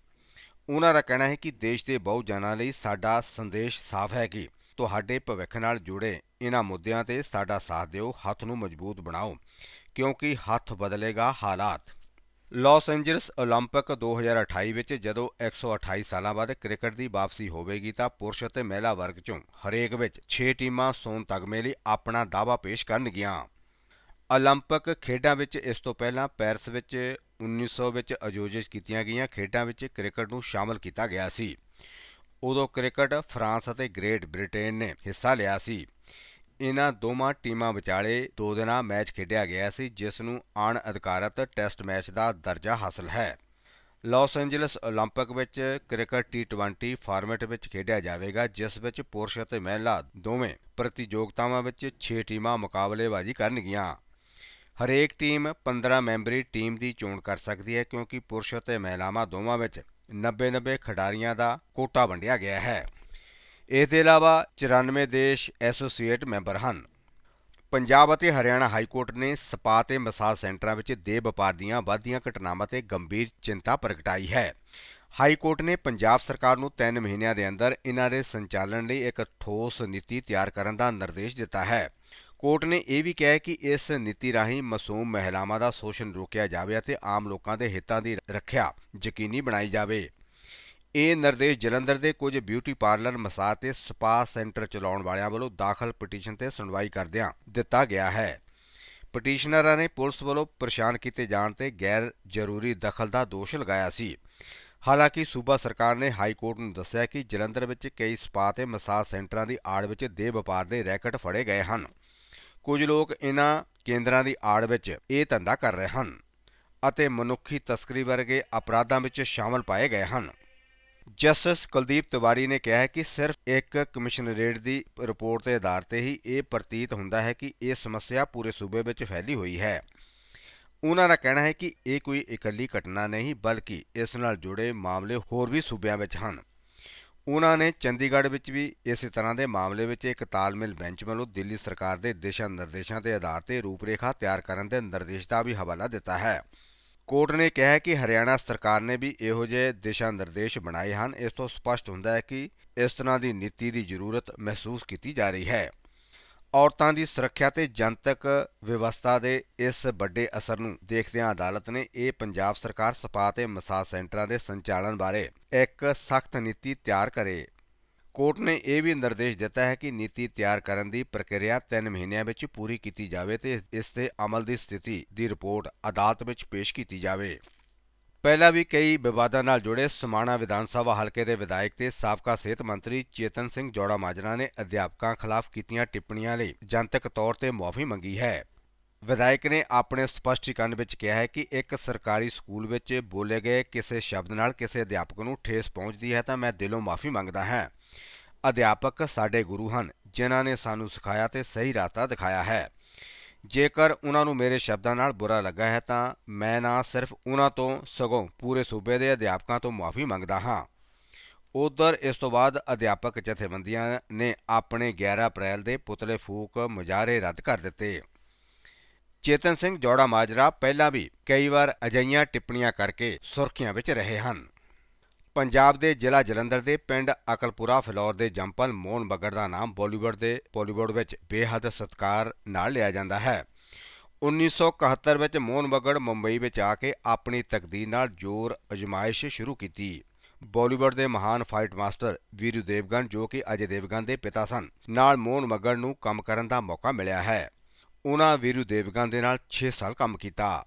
ਉਹਨਾਂ ਦਾ ਕਹਿਣਾ ਹੈ ਕਿ ਦੇਸ਼ ਦੇ ਬਹੁਜਨਾਂ ਲਈ ਸਾਡਾ ਸੰਦੇਸ਼ ਸਾਫ਼ ਹੈ ਕਿ ਤੁਹਾਡੇ ਭਵਿੱਖ ਨਾਲ ਜੁੜੇ ਇਹਨਾਂ ਮੁੱਦਿਆਂ ਤੇ ਸਾਡਾ ਸਾਥ ਦਿਓ, ਹੱਥ ਨੂੰ ਮਜ਼ਬੂਤ ਬਣਾਓ, ਕਿਉਂਕਿ ਹੱਥ ਬਦਲੇਗਾ ਹਾਲਾਤ। ਲਾਸ ਐਂਜਲਸ 올림픽 2028 ਵਿੱਚ ਜਦੋਂ 128 ਸਾਲਾਂ ਬਾਅਦ ਕ੍ਰਿਕਟ ਦੀ ਵਾਪਸੀ ਹੋਵੇਗੀ ਤਾਂ ਪੁਰਸ਼ ਅਤੇ ਮਹਿਲਾ ਵਰਗ ਚੋਂ ਹਰੇਕ ਵਿੱਚ 6 ਟੀਮਾਂ ਸੋਨ ਤਗਮੇ ਲਈ ਆਪਣਾ ਦਾਅਵਾ ਪੇਸ਼ ਕਰਨਗੀਆਂ 올림픽 ਖੇਡਾਂ ਵਿੱਚ ਇਸ ਤੋਂ ਪਹਿਲਾਂ ਪੈਰਿਸ ਵਿੱਚ 1900 ਵਿੱਚ ਆਯੋਜਿਤ ਕੀਤੀਆਂ ਗਈਆਂ ਖੇਡਾਂ ਵਿੱਚ ਕ੍ਰਿਕਟ ਨੂੰ ਸ਼ਾਮਲ ਕੀਤਾ ਗਿਆ ਸੀ ਉਦੋਂ ਕ੍ਰਿਕਟ ਫਰਾਂਸ ਅਤੇ ਗ੍ਰੇਟ ਬ੍ਰਿਟੇਨ ਨੇ ਹਿੱਸਾ ਲਿਆ ਸੀ ਇਹਨਾਂ ਦੋਵਾਂ ਟੀਮਾਂ ਵਿਚਾਲੇ ਦੋ ਦਿਨਾਂ ਮੈਚ ਖੇਡਿਆ ਗਿਆ ਸੀ ਜਿਸ ਨੂੰ ਅਣ ਅਧਿਕਾਰਤ ਟੈਸਟ ਮੈਚ ਦਾ ਦਰਜਾ ਹਾਸਲ ਹੈ ਲਾਸ ਐਂਜਲਸ 올림픽 ਵਿੱਚ ਕ੍ਰਿਕਟ ਟੀ20 ਫਾਰਮੈਟ ਵਿੱਚ ਖੇਡਿਆ ਜਾਵੇਗਾ ਜਿਸ ਵਿੱਚ ਪੁਰਸ਼ ਅਤੇ ਮਹਿਲਾ ਦੋਵੇਂ ਪ੍ਰਤੀਯੋਗਤਾਵਾਂ ਵਿੱਚ 6 ਟੀਮਾਂ ਮੁਕਾਬਲੇਬਾਜ਼ੀ ਕਰਨਗੀਆਂ ਹਰੇਕ ਟੀਮ 15 ਮੈਂਬਰੀ ਟੀਮ ਦੀ ਚੋਣ ਕਰ ਸਕਦੀ ਹੈ ਕਿਉਂਕਿ ਪੁਰਸ਼ ਅਤੇ ਮਹਿਲਾਵਾਂ ਦੋਵਾਂ ਵਿੱਚ 90-90 ਖਿਡਾਰੀਆਂ ਦਾ ਕੋਟਾ ਵੰਡਿਆ ਗਿਆ ਹੈ ਇਸ ਦੇ ਇਲਾਵਾ 94 ਦੇਸ਼ ਐਸੋਸੀਏਟ ਮੈਂਬਰ ਹਨ। ਪੰਜਾਬ ਅਤੇ ਹਰਿਆਣਾ ਹਾਈ ਕੋਰਟ ਨੇ ਸਪਾ ਤੇ ਮਸਾਜ ਸੈਂਟਰਾਂ ਵਿੱਚ ਦੇ ਵਪਾਰ ਦੀਆਂ ਵੱਧਦੀਆਂ ਘਟਨਾਵਾਂ ਤੇ ਗੰਭੀਰ ਚਿੰਤਾ ਪ੍ਰਗਟਾਈ ਹੈ। ਹਾਈ ਕੋਰਟ ਨੇ ਪੰਜਾਬ ਸਰਕਾਰ ਨੂੰ 3 ਮਹੀਨਿਆਂ ਦੇ ਅੰਦਰ ਇਹਨਾਂ ਦੇ ਸੰਚਾਲਨ ਲਈ ਇੱਕ ਠੋਸ ਨੀਤੀ ਤਿਆਰ ਕਰਨ ਦਾ ਨਿਰਦੇਸ਼ ਦਿੱਤਾ ਹੈ। ਕੋਰਟ ਨੇ ਇਹ ਵੀ ਕਿਹਾ ਕਿ ਇਸ ਨੀਤੀ ਰਾਹੀਂ ਮਾਸੂਮ ਮਹਿਲਾਵਾਂ ਦਾ ਸ਼ੋਸ਼ਣ ਰੋਕਿਆ ਜਾਵੇ ਅਤੇ ਆਮ ਲੋਕਾਂ ਦੇ ਹਿੱਤਾਂ ਦੀ ਰੱਖਿਆ ਯਕੀਨੀ ਬਣਾਈ ਜਾਵੇ। ਇਹ ਨਿਰਦੇਸ਼ ਜਲੰਧਰ ਦੇ ਕੁਝ ਬਿਊਟੀ ਪਾਰਲਰ ਮਸਾਜ ਤੇ ਸਪਾ ਸੈਂਟਰ ਚਲਾਉਣ ਵਾਲਿਆਂ ਵੱਲੋਂ ਦਾਖਲ ਪਟੀਸ਼ਨ ਤੇ ਸੁਣਵਾਈ ਕਰਦਿਆਂ ਦਿੱਤਾ ਗਿਆ ਹੈ। ਪਟੀਸ਼ਨਰਾਂ ਨੇ ਪੁਲਿਸ ਵੱਲੋਂ ਪਰੇਸ਼ਾਨ ਕੀਤੇ ਜਾਣ ਤੇ ਗੈਰ ਜ਼ਰੂਰੀ ਦਖਲ ਦਾ ਦੋਸ਼ ਲਗਾਇਆ ਸੀ। ਹਾਲਾਂਕਿ ਸੂਬਾ ਸਰਕਾਰ ਨੇ ਹਾਈ ਕੋਰਟ ਨੂੰ ਦੱਸਿਆ ਕਿ ਜਲੰਧਰ ਵਿੱਚ ਕਈ ਸਪਾ ਤੇ ਮਸਾਜ ਸੈਂਟਰਾਂ ਦੀ ਆੜ ਵਿੱਚ ਦੇ ਵਪਾਰ ਦੇ ਰੈਕਟ ਫੜੇ ਗਏ ਹਨ। ਕੁਝ ਲੋਕ ਇਹਨਾਂ ਕੇਂਦਰਾਂ ਦੀ ਆੜ ਵਿੱਚ ਇਹ ਧੰਦਾ ਕਰ ਰਹੇ ਹਨ ਅਤੇ ਮਨੁੱਖੀ ਤਸਕਰੀ ਵਰਗੇ ਅਪਰਾਧਾਂ ਵਿੱਚ ਸ਼ਾਮਲ ਪਾਏ ਗਏ ਹਨ। ਜਸਟਿਸ ਕੁਲਦੀਪ ਤਿਵਾਰੀ ਨੇ ਕਿਹਾ ਹੈ ਕਿ ਸਿਰਫ ਇੱਕ ਕਮਿਸ਼ਨਰੇਟ ਦੀ ਰਿਪੋਰਟ ਦੇ ਆਧਾਰ ਤੇ ਹੀ ਇਹ ਪ੍ਰਤੀਤ ਹੁੰਦਾ ਹੈ ਕਿ ਇਹ ਸਮੱਸਿਆ ਪੂਰੇ ਸੂਬੇ ਵਿੱਚ ਫੈਲੀ ਹੋਈ ਹੈ। ਉਹਨਾਂ ਦਾ ਕਹਿਣਾ ਹੈ ਕਿ ਇਹ ਕੋਈ ਇਕੱਲੀ ਘਟਨਾ ਨਹੀਂ, ਬਲਕਿ ਇਸ ਨਾਲ ਜੁੜੇ ਮਾਮਲੇ ਹੋਰ ਵੀ ਸੂਬਿਆਂ ਵਿੱਚ ਹਨ। ਉਹਨਾਂ ਨੇ ਚੰਡੀਗੜ੍ਹ ਵਿੱਚ ਵੀ ਇਸੇ ਤਰ੍ਹਾਂ ਦੇ ਮਾਮਲੇ ਵਿੱਚ ਇੱਕ ਤਾਲਮੇਲ ਬੈਂਚ ਵੱਲੋਂ ਦਿੱਲੀ ਸਰਕਾਰ ਦੇ ਦਿਸ਼ਾ ਨਿਰਦੇਸ਼ਾਂ ਦੇ ਆਧਾਰ ਤੇ ਰੂਪਰੇਖਾ ਤਿਆਰ ਕਰਨ ਦੇ ਨਿਰਦੇਸ਼ ਦਾ ਵੀ ਹਵਾਲਾ ਦਿੱਤਾ ਹੈ। ਕੋਰਟ ਨੇ ਕਿਹਾ ਕਿ ਹਰਿਆਣਾ ਸਰਕਾਰ ਨੇ ਵੀ ਇਹੋ ਜਿਹੇ ਦਿਸ਼ਾ ਨਿਰਦੇਸ਼ ਬਣਾਏ ਹਨ। ਇਸ ਤੋਂ ਸਪਸ਼ਟ ਹੁੰਦਾ ਹੈ ਕਿ ਇਸ ਤਰ੍ਹਾਂ ਦੀ ਨੀਤੀ ਦੀ ਜ਼ਰੂਰਤ ਮਹਿਸੂਸ ਕੀਤੀ ਜਾ ਰਹੀ ਹੈ। ਔਰਤਾਂ ਦੀ ਸੁਰੱਖਿਆ ਤੇ ਜਨਤਕ ਵਿਵਸਥਾ ਦੇ ਇਸ ਵੱਡੇ ਅਸਰ ਨੂੰ ਦੇਖਦਿਆਂ ਅਦਾਲਤ ਨੇ ਇਹ ਪੰਜਾਬ ਸਰਕਾਰ ਸਪਾ ਤੇ ਮਸਾਜ ਸੈਂਟਰਾਂ ਦੇ ਸੰਚਾਲਨ ਬਾਰੇ ਇੱਕ ਸਖਤ ਨੀਤੀ ਤਿਆਰ ਕਰੇ। ਕੋਰਟ ਨੇ ਇਹ ਵੀ ਨਿਰਦੇਸ਼ ਦਿੱਤਾ ਹੈ ਕਿ ਨੀਤੀ ਤਿਆਰ ਕਰਨ ਦੀ ਪ੍ਰਕਿਰਿਆ 3 ਮਹੀਨਿਆਂ ਵਿੱਚ ਪੂਰੀ ਕੀਤੀ ਜਾਵੇ ਤੇ ਇਸ ਤੇ ਅਮਲ ਦੀ ਸਥਿਤੀ ਦੀ ਰਿਪੋਰਟ ਅਦਾਲਤ ਵਿੱਚ ਪੇਸ਼ ਕੀਤੀ ਜਾਵੇ। ਪਹਿਲਾਂ ਵੀ ਕਈ ਵਿਵਾਦਾਂ ਨਾਲ ਜੁੜੇ ਸਮਾਣਾ ਵਿਧਾਨ ਸਭਾ ਹਲਕੇ ਦੇ ਵਿਧਾਇਕ ਤੇ ਸਾਬਕਾ ਸਿਹਤ ਮੰਤਰੀ ਚੇਤਨ ਸਿੰਘ ਜੋੜਾ ਮਾਜਰਾ ਨੇ ਅਧਿਆਪਕਾਂ ਖਿਲਾਫ ਕੀਤੀਆਂ ਟਿੱਪਣੀਆਂ ਲਈ ਜਨਤਕ ਤੌਰ ਤੇ ਮੁਆਫੀ ਮੰਗੀ ਹੈ। ਵਿਧਾਇਕ ਨੇ ਆਪਣੇ ਸਪਸ਼ਟੀਕਰਨ ਵਿੱਚ ਕਿਹਾ ਹੈ ਕਿ ਇੱਕ ਸਰਕਾਰੀ ਸਕੂਲ ਵਿੱਚ ਬੋਲੇ ਗਏ ਕਿਸੇ ਸ਼ਬਦ ਨਾਲ ਕਿਸੇ ਅਧਿਆਪਕ ਨੂੰ ਠੇਸ ਪਹੁੰਚਦੀ ਹੈ ਤਾਂ ਮੈਂ ਦਿਲੋਂ ਮਾਫੀ ਮੰਗਦਾ ਹਾਂ। ਅਧਿਆਪਕ ਸਾਡੇ ਗੁਰੂ ਹਨ, ਜਿਨ੍ਹਾਂ ਨੇ ਸਾਨੂੰ ਸਿਖਾਇਆ ਤੇ ਸਹੀ ਰਸਤਾ ਦਿਖਾਇਆ ਹੈ। ਜੇਕਰ ਉਹਨਾਂ ਨੂੰ ਮੇਰੇ ਸ਼ਬਦਾਂ ਨਾਲ ਬੁਰਾ ਲੱਗਾ ਹੈ ਤਾਂ ਮੈਂ ਨਾ ਸਿਰਫ ਉਹਨਾਂ ਤੋਂ, ਸਗੋਂ ਪੂਰੇ ਸੂਬੇ ਦੇ ਅਧਿਆਪਕਾਂ ਤੋਂ ਮਾਫੀ ਮੰਗਦਾ ਹਾਂ। ਉਧਰ ਇਸ ਤੋਂ ਬਾਅਦ ਅਧਿਆਪਕ ਜਥੇਬੰਦੀਆਂ ਨੇ ਆਪਣੇ 11 ਅਪ੍ਰੈਲ ਦੇ ਪੁਤਲੇ ਫੂਕ ਮੁਜ਼ਾਹਰੇ ਰੱਦ ਕਰ ਦਿੱਤੇ। ਚੇਤਨ ਸਿੰਘ ਜੋੜਾ ਮਾਜਰਾ ਪਹਿਲਾਂ ਵੀ ਕਈ ਵਾਰ ਅਜਈਆਂ ਟਿੱਪਣੀਆਂ ਕਰਕੇ ਸੁਰਖੀਆਂ ਵਿੱਚ ਰਹੇ ਹਨ। ਪੰਜਾਬ ਦੇ ਜ਼ਿਲ੍ਹਾ ਜਲੰਧਰ ਦੇ ਪਿੰਡ ਅਕਲਪੁਰਾ, ਫਲੌਰ ਦੇ ਜੰਪਲ ਮੋਹਨ ਬੱਗੜ ਦਾ ਨਾਮ ਬਾਲੀਵੁੱਡ ਦੇ ਬਾਲੀਵੁੱਡ ਵਿੱਚ ਬੇਹੱਦ ਸਤਿਕਾਰ ਨਾਲ ਲਿਆ ਜਾਂਦਾ ਹੈ। 1971 ਵਿੱਚ ਮੋਹਨ ਬੱਗੜ ਮੁੰਬਈ ਵਿੱਚ ਆ ਕੇ ਆਪਣੀ ਤਕਦੀਰ ਨਾਲ ਜ਼ੋਰ ਅਜਮਾਇਸ਼ ਸ਼ੁਰੂ ਕੀਤੀ। ਬਾਲੀਵੁੱਡ ਦੇ ਮਹਾਨ ਫਾਈਟ ਮਾਸਟਰ ਵੀਰੂ ਦੇਵਗਨ, ਜੋ ਕਿ ਅਜੇ ਦੇਵਗਨ ਦੇ ਪਿਤਾ ਸਨ, ਨਾਲ ਮੋਹਨ ਬੱਗੜ ਨੂੰ ਕੰਮ ਕਰਨ ਦਾ ਮੌਕਾ ਮਿਲਿਆ ਹੈ। ਉਹਨਾਂ ਵੀਰੂ ਦੇਵਗਨ ਦੇ ਨਾਲ 6 ਸਾਲ ਕੰਮ ਕੀਤਾ।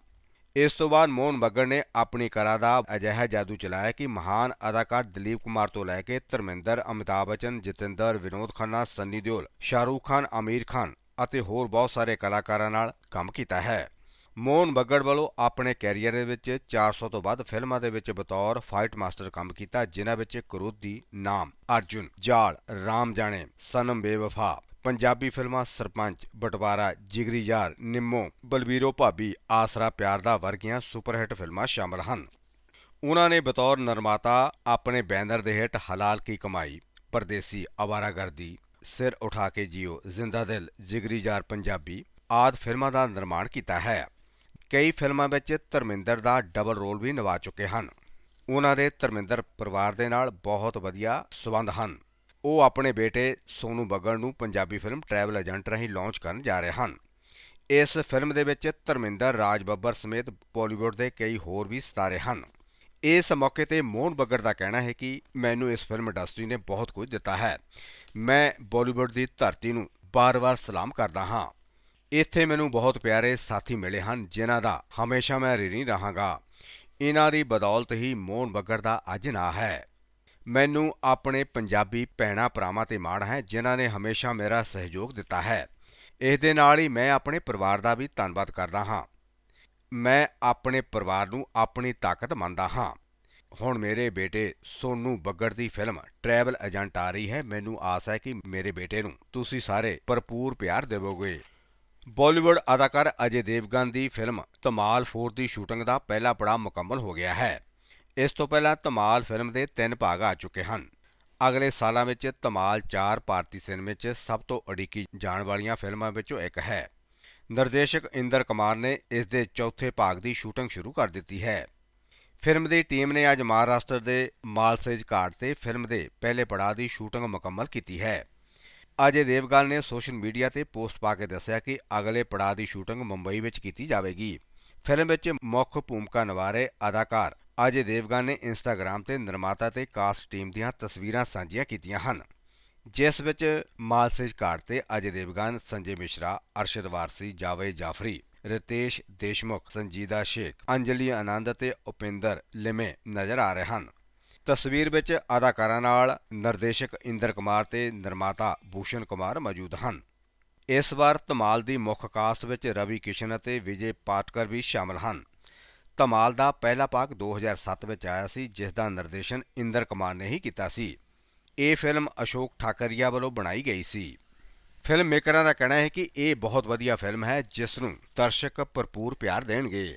ਇਸ ਤੋਂ ਬਾਅਦ ਮੋਹਨ ਬੱਗੜ ਨੇ ਆਪਣੀ ਕਲਾ ਦਾ ਅਜਿਹਾ ਜਾਦੂ ਚਲਾਇਆ ਕਿ ਮਹਾਨ ਅਦਾਕਾਰ ਦਲੀਪ ਕੁਮਾਰ ਤੋਂ ਲੈ ਕੇ ਧਰਮਿੰਦਰ, ਅਮਿਤਾਭ ਬੱਚਨ, ਜਤਿੰਦਰ, ਵਿਨੋਦ ਖੰਨਾ, ਸੰਨੀ ਦਿਓਲ, ਸ਼ਾਹਰੂਖ ਖਾਨ ਆਮੀਰ ਖਾਨ ਅਤੇ ਹੋਰ ਬਹੁਤ ਸਾਰੇ ਕਲਾਕਾਰਾਂ ਨਾਲ ਕੰਮ ਕੀਤਾ ਹੈ। ਮੋਹਨ ਬੱਗੜ ਵੱਲੋਂ ਆਪਣੇ ਕੈਰੀਅਰ ਦੇ ਵਿੱਚ 400 ਤੋਂ ਵੱਧ ਫਿਲਮਾਂ ਦੇ ਵਿੱਚ ਬਤੌਰ ਫਾਈਟ ਮਾਸਟਰ ਕੰਮ ਕੀਤਾ, ਜਿਨ੍ਹਾਂ ਵਿੱਚ ਕਰੋਦੀ ਨਾਮ ਅਰਜੁਨ, ਜਾਲ, ਰਾਮ ਜਾਣੇ, ਸਨਮ ਬੇਵਫਾ ਪੰਜਾਬੀ ਫਿਲਮਾਂ ਸਰਪੰਚ, ਬਟਵਾਰਾ, ਜਿਗਰੀ ਯਾਰ, ਨਿੰਮੋ, ਬਲਬੀਰੋ ਭਾਬੀ, ਆਸਰਾ ਪਿਆਰ ਦਾ ਵਰਗੀਆਂ ਸੁਪਰਹਿੱਟ ਫਿਲਮਾਂ ਸ਼ਾਮਲ ਹਨ। ਉਹਨਾਂ ਨੇ ਬਤੌਰ ਨਿਰਮਾਤਾ, ਆਪਣੇ ਬੈਨਰ ਦੇ ਹੇਠ ਹਲਾਲ ਕੀ ਕਮਾਈ, ਪਰਦੇਸੀ ਆਵਾਰਾਗਰਦੀ, ਸਿਰ ਉਠਾ ਕੇ ਜੀਓ, ਜ਼ਿੰਦਾ ਦਿਲ, ਜਿਗਰੀ ਯਾਰ ਪੰਜਾਬੀ ਆਦ ਫਿਲਮਾਂ ਦਾ ਨਿਰਮਾਣ ਕੀਤਾ ਹੈ। ਕਈ ਫਿਲਮਾਂ ਵਿੱਚ ਧਰਮਿੰਦਰ ਦਾ ਡਬਲ ਰੋਲ ਵੀ ਨਿਭਾ ਚੁੱਕੇ ਹਨ। ਉਹਨਾਂ ਦੇ ਧਰਮਿੰਦਰ ਪਰਿਵਾਰ ਦੇ ਨਾਲ ਬਹੁਤ ਵਧੀਆ ਸਬੰਧ ਹਨ। ਉਹ ਆਪਣੇ ਬੇਟੇ ਸੋਨੂ ਬੱਗੜ ਨੂੰ ਪੰਜਾਬੀ ਫਿਲਮ ਟਰੈਵਲ ਏਜੰਟ ਰਾਹੀਂ ਲਾਂਚ ਕਰਨ ਜਾ ਰਹੇ ਹਨ। ਇਸ ਫਿਲਮ ਦੇ ਵਿੱਚ ਧਰਮਿੰਦਰ, ਰਾਜ ਬੱਬਰ ਸਮੇਤ ਬਾਲੀਵੁੱਡ ਦੇ ਕਈ ਹੋਰ ਵੀ ਸਿਤਾਰੇ ਹਨ। ਇਸ ਮੌਕੇ ਤੇ ਮੋਹਨ ਬੱਗੜ ਦਾ ਕਹਿਣਾ ਹੈ ਕਿ ਮੈਨੂੰ ਇਸ ਫਿਲਮ ਇੰਡਸਟਰੀ ਨੇ ਬਹੁਤ ਕੁਝ ਦਿੱਤਾ ਹੈ। ਮੈਂ ਬਾਲੀਵੁੱਡ ਦੀ ਧਰਤੀ ਨੂੰ ਬਾਰ-ਬਾਰ ਸਲਾਮ ਕਰਦਾ ਹਾਂ। ਇੱਥੇ ਮੈਨੂੰ ਬਹੁਤ ਪਿਆਰੇ ਸਾਥੀ ਮਿਲੇ ਹਨ, ਜਿਨ੍ਹਾਂ ਦਾ ਹਮੇਸ਼ਾ ਮੈਂ ਰਿਣੀ ਰਹਾਂਗਾ। ਇਹਨਾਂ ਦੀ ਬਦੌਲਤ ਹੀ ਮੋਹਨ ਬੱਗੜ ਦਾ ਅੱਜ ਨਾਂ ਹੈ। ਮੈਨੂੰ ਆਪਣੇ ਪੰਜਾਬੀ ਭੈਣਾਂ ਭਰਾਵਾਂ ਤੇ ਮਾਣ ਹੈ, ਜਿਨ੍ਹਾਂ ਨੇ ਹਮੇਸ਼ਾ ਮੇਰਾ ਸਹਿਯੋਗ ਦਿੱਤਾ ਹੈ। ਇਸ ਦੇ ਨਾਲ ਹੀ ਮੈਂ ਆਪਣੇ ਪਰਿਵਾਰ ਦਾ ਵੀ ਧੰਨਵਾਦ ਕਰਦਾ ਹਾਂ। ਮੈਂ ਆਪਣੇ ਪਰਿਵਾਰ ਨੂੰ ਆਪਣੀ ਤਾਕਤ ਮੰਨਦਾ ਹਾਂ। ਹੁਣ ਮੇਰੇ ਬੇਟੇ ਸੋਨੂ ਬੱਗੜ ਦੀ ਫਿਲਮ ਟਰੈਵਲ ਏਜੰਟ ਆ ਰਹੀ ਹੈ। ਮੈਨੂੰ ਆਸ ਹੈ ਕਿ ਮੇਰੇ ਬੇਟੇ ਨੂੰ ਤੁਸੀਂ ਸਾਰੇ ਭਰਪੂਰ ਪਿਆਰ ਦੇਵੋਗੇ। ਬਾਲੀਵੁੱਡ ਅਦਾਕਾਰ ਅਜੇ ਦੇਵਗਨ ਦੀ ਫਿਲਮ ਧਮਾਲ 4 ਦੀ ਸ਼ੂਟਿੰਗ ਦਾ ਪਹਿਲਾ ਪੜਾਅ ਮੁਕੰਮਲ ਹੋ ਗਿਆ ਹੈ। ਇਸ ਤੋਂ ਪਹਿਲਾਂ ਧਮਾਲ ਫਿਲਮ ਦੇ ਤਿੰਨ ਭਾਗ ਆ ਚੁੱਕੇ ਹਨ। ਅਗਲੇ ਸਾਲਾਂ ਵਿੱਚ ਧਮਾਲ 4 ਭਾਰਤੀ ਸਿਨੇਮੇ 'ਚ ਸਭ ਤੋਂ ਅੜਿੱਕੀ ਜਾਣ ਵਾਲੀਆਂ ਫਿਲਮਾਂ ਵਿੱਚੋਂ ਇੱਕ ਹੈ। ਨਿਰਦੇਸ਼ਕ ਇੰਦਰ ਕੁਮਾਰ ਨੇ ਇਸ ਦੇ ਚੌਥੇ ਭਾਗ ਦੀ ਸ਼ੂਟਿੰਗ ਸ਼ੁਰੂ ਕਰ ਦਿੱਤੀ ਹੈ। ਫਿਲਮ ਦੀ ਟੀਮ ਨੇ ਅੱਜ ਮਹਾਰਾਸ਼ਟਰ ਦੇ ਮਾਲਸੇਜ ਘਾਟ ਤੇ ਫਿਲਮ ਦੇ ਪਹਿਲੇ ਪੜਾਅ ਦੀ ਸ਼ੂਟਿੰਗ ਮੁਕੰਮਲ ਕੀਤੀ ਹੈ। ਅਜੇ ਦੇਵਗਨ ਨੇ ਸੋਸ਼ਲ ਮੀਡੀਆ ਤੇ ਪੋਸਟ ਪਾ ਕੇ ਦੱਸਿਆ ਕਿ ਅਗਲੇ ਪੜਾਅ ਦੀ ਸ਼ੂਟਿੰਗ ਮੁੰਬਈ ਵਿੱਚ ਕੀਤੀ ਜਾਵੇਗੀ। ਫਿਲਮ ਵਿੱਚ ਮੁੱਖ ਭੂਮਿਕਾ ਨਿਭਾ ਰਹੇ ਅਦਾਕਾਰ ਅਜੇ ਦੇਵਗਨ ਨੇ ਇੰਸਟਾਗ੍ਰam ਤੇ ਨਿਰਮਾਤਾ ਤੇ ਕਾਸਟ ਟੀਮ ਦੀਆਂ ਤਸਵੀਰਾਂ ਸਾਂਝੀਆਂ ਕੀਤੀਆਂ ਹਨ, ਜਿਸ ਵਿੱਚ ਮਾਲਸੇਜ ਘਾਟ ਤੇ ਅਜੇ ਦੇਵਗਨ ਸੰਜੇ ਮਿਸ਼ਰਾ, ਅਰਸ਼ਦ ਵਾਰਸੀ ਜਾਵੇ ਜਾਫਰੀ, ਰਿਤੇਸ਼ ਦੇਸ਼ਮੁਖ, ਸੰਜੀਦਾ ਸ਼ੇਖ, ਅੰਜਲੀ ਆਨੰਦ ਅਤੇ ਉਪਿੰਦਰ ਲਿਮੇ ਨਜ਼ਰ ਆ ਰਹੇ ਹਨ। ਤਸਵੀਰ ਵਿੱਚ ਅਦਾਕਾਰਾਂ ਨਾਲ ਨਿਰਦੇਸ਼ਕ ਇੰਦਰ ਕੁਮਾਰ ਤੇ ਨਿਰਮਾਤਾ ਭੂਸ਼ਣ ਕੁਮਾਰ ਮੌਜੂਦ ਹਨ। ਇਸ ਵਾਰ ਧਮਾਲ ਦੀ ਮੁੱਖ ਕਾਸਟ ਵਿੱਚ ਰਵੀ ਕਿਸ਼ਨ ਅਤੇ ਵਿਜੇ ਪਾਟਕਰ ਵੀ ਸ਼ਾਮਲ ਹਨ। ਧਮਾਲ ਦਾ ਪਹਿਲਾ ਭਾਗ 2007 ਵਿੱਚ ਆਇਆ ਸੀ, ਜਿਸ ਦਾ ਨਿਰਦੇਸ਼ਨ ਇੰਦਰ ਕੁਮਾਰ ਨੇ ਹੀ ਕੀਤਾ ਸੀ। ਇਹ ਫਿਲਮ ਅਸ਼ੋਕ ਠਾਕਰੀਆ ਵੱਲੋਂ ਬਣਾਈ ਗਈ ਸੀ। ਫਿਲਮ ਮੇਕਰਾਂ ਦਾ ਕਹਿਣਾ ਹੈ ਕਿ ਇਹ ਬਹੁਤ ਵਧੀਆ ਫਿਲਮ ਹੈ, ਜਿਸ ਨੂੰ ਦਰਸ਼ਕ ਭਰਪੂਰ ਪਿਆਰ ਦੇਣਗੇ।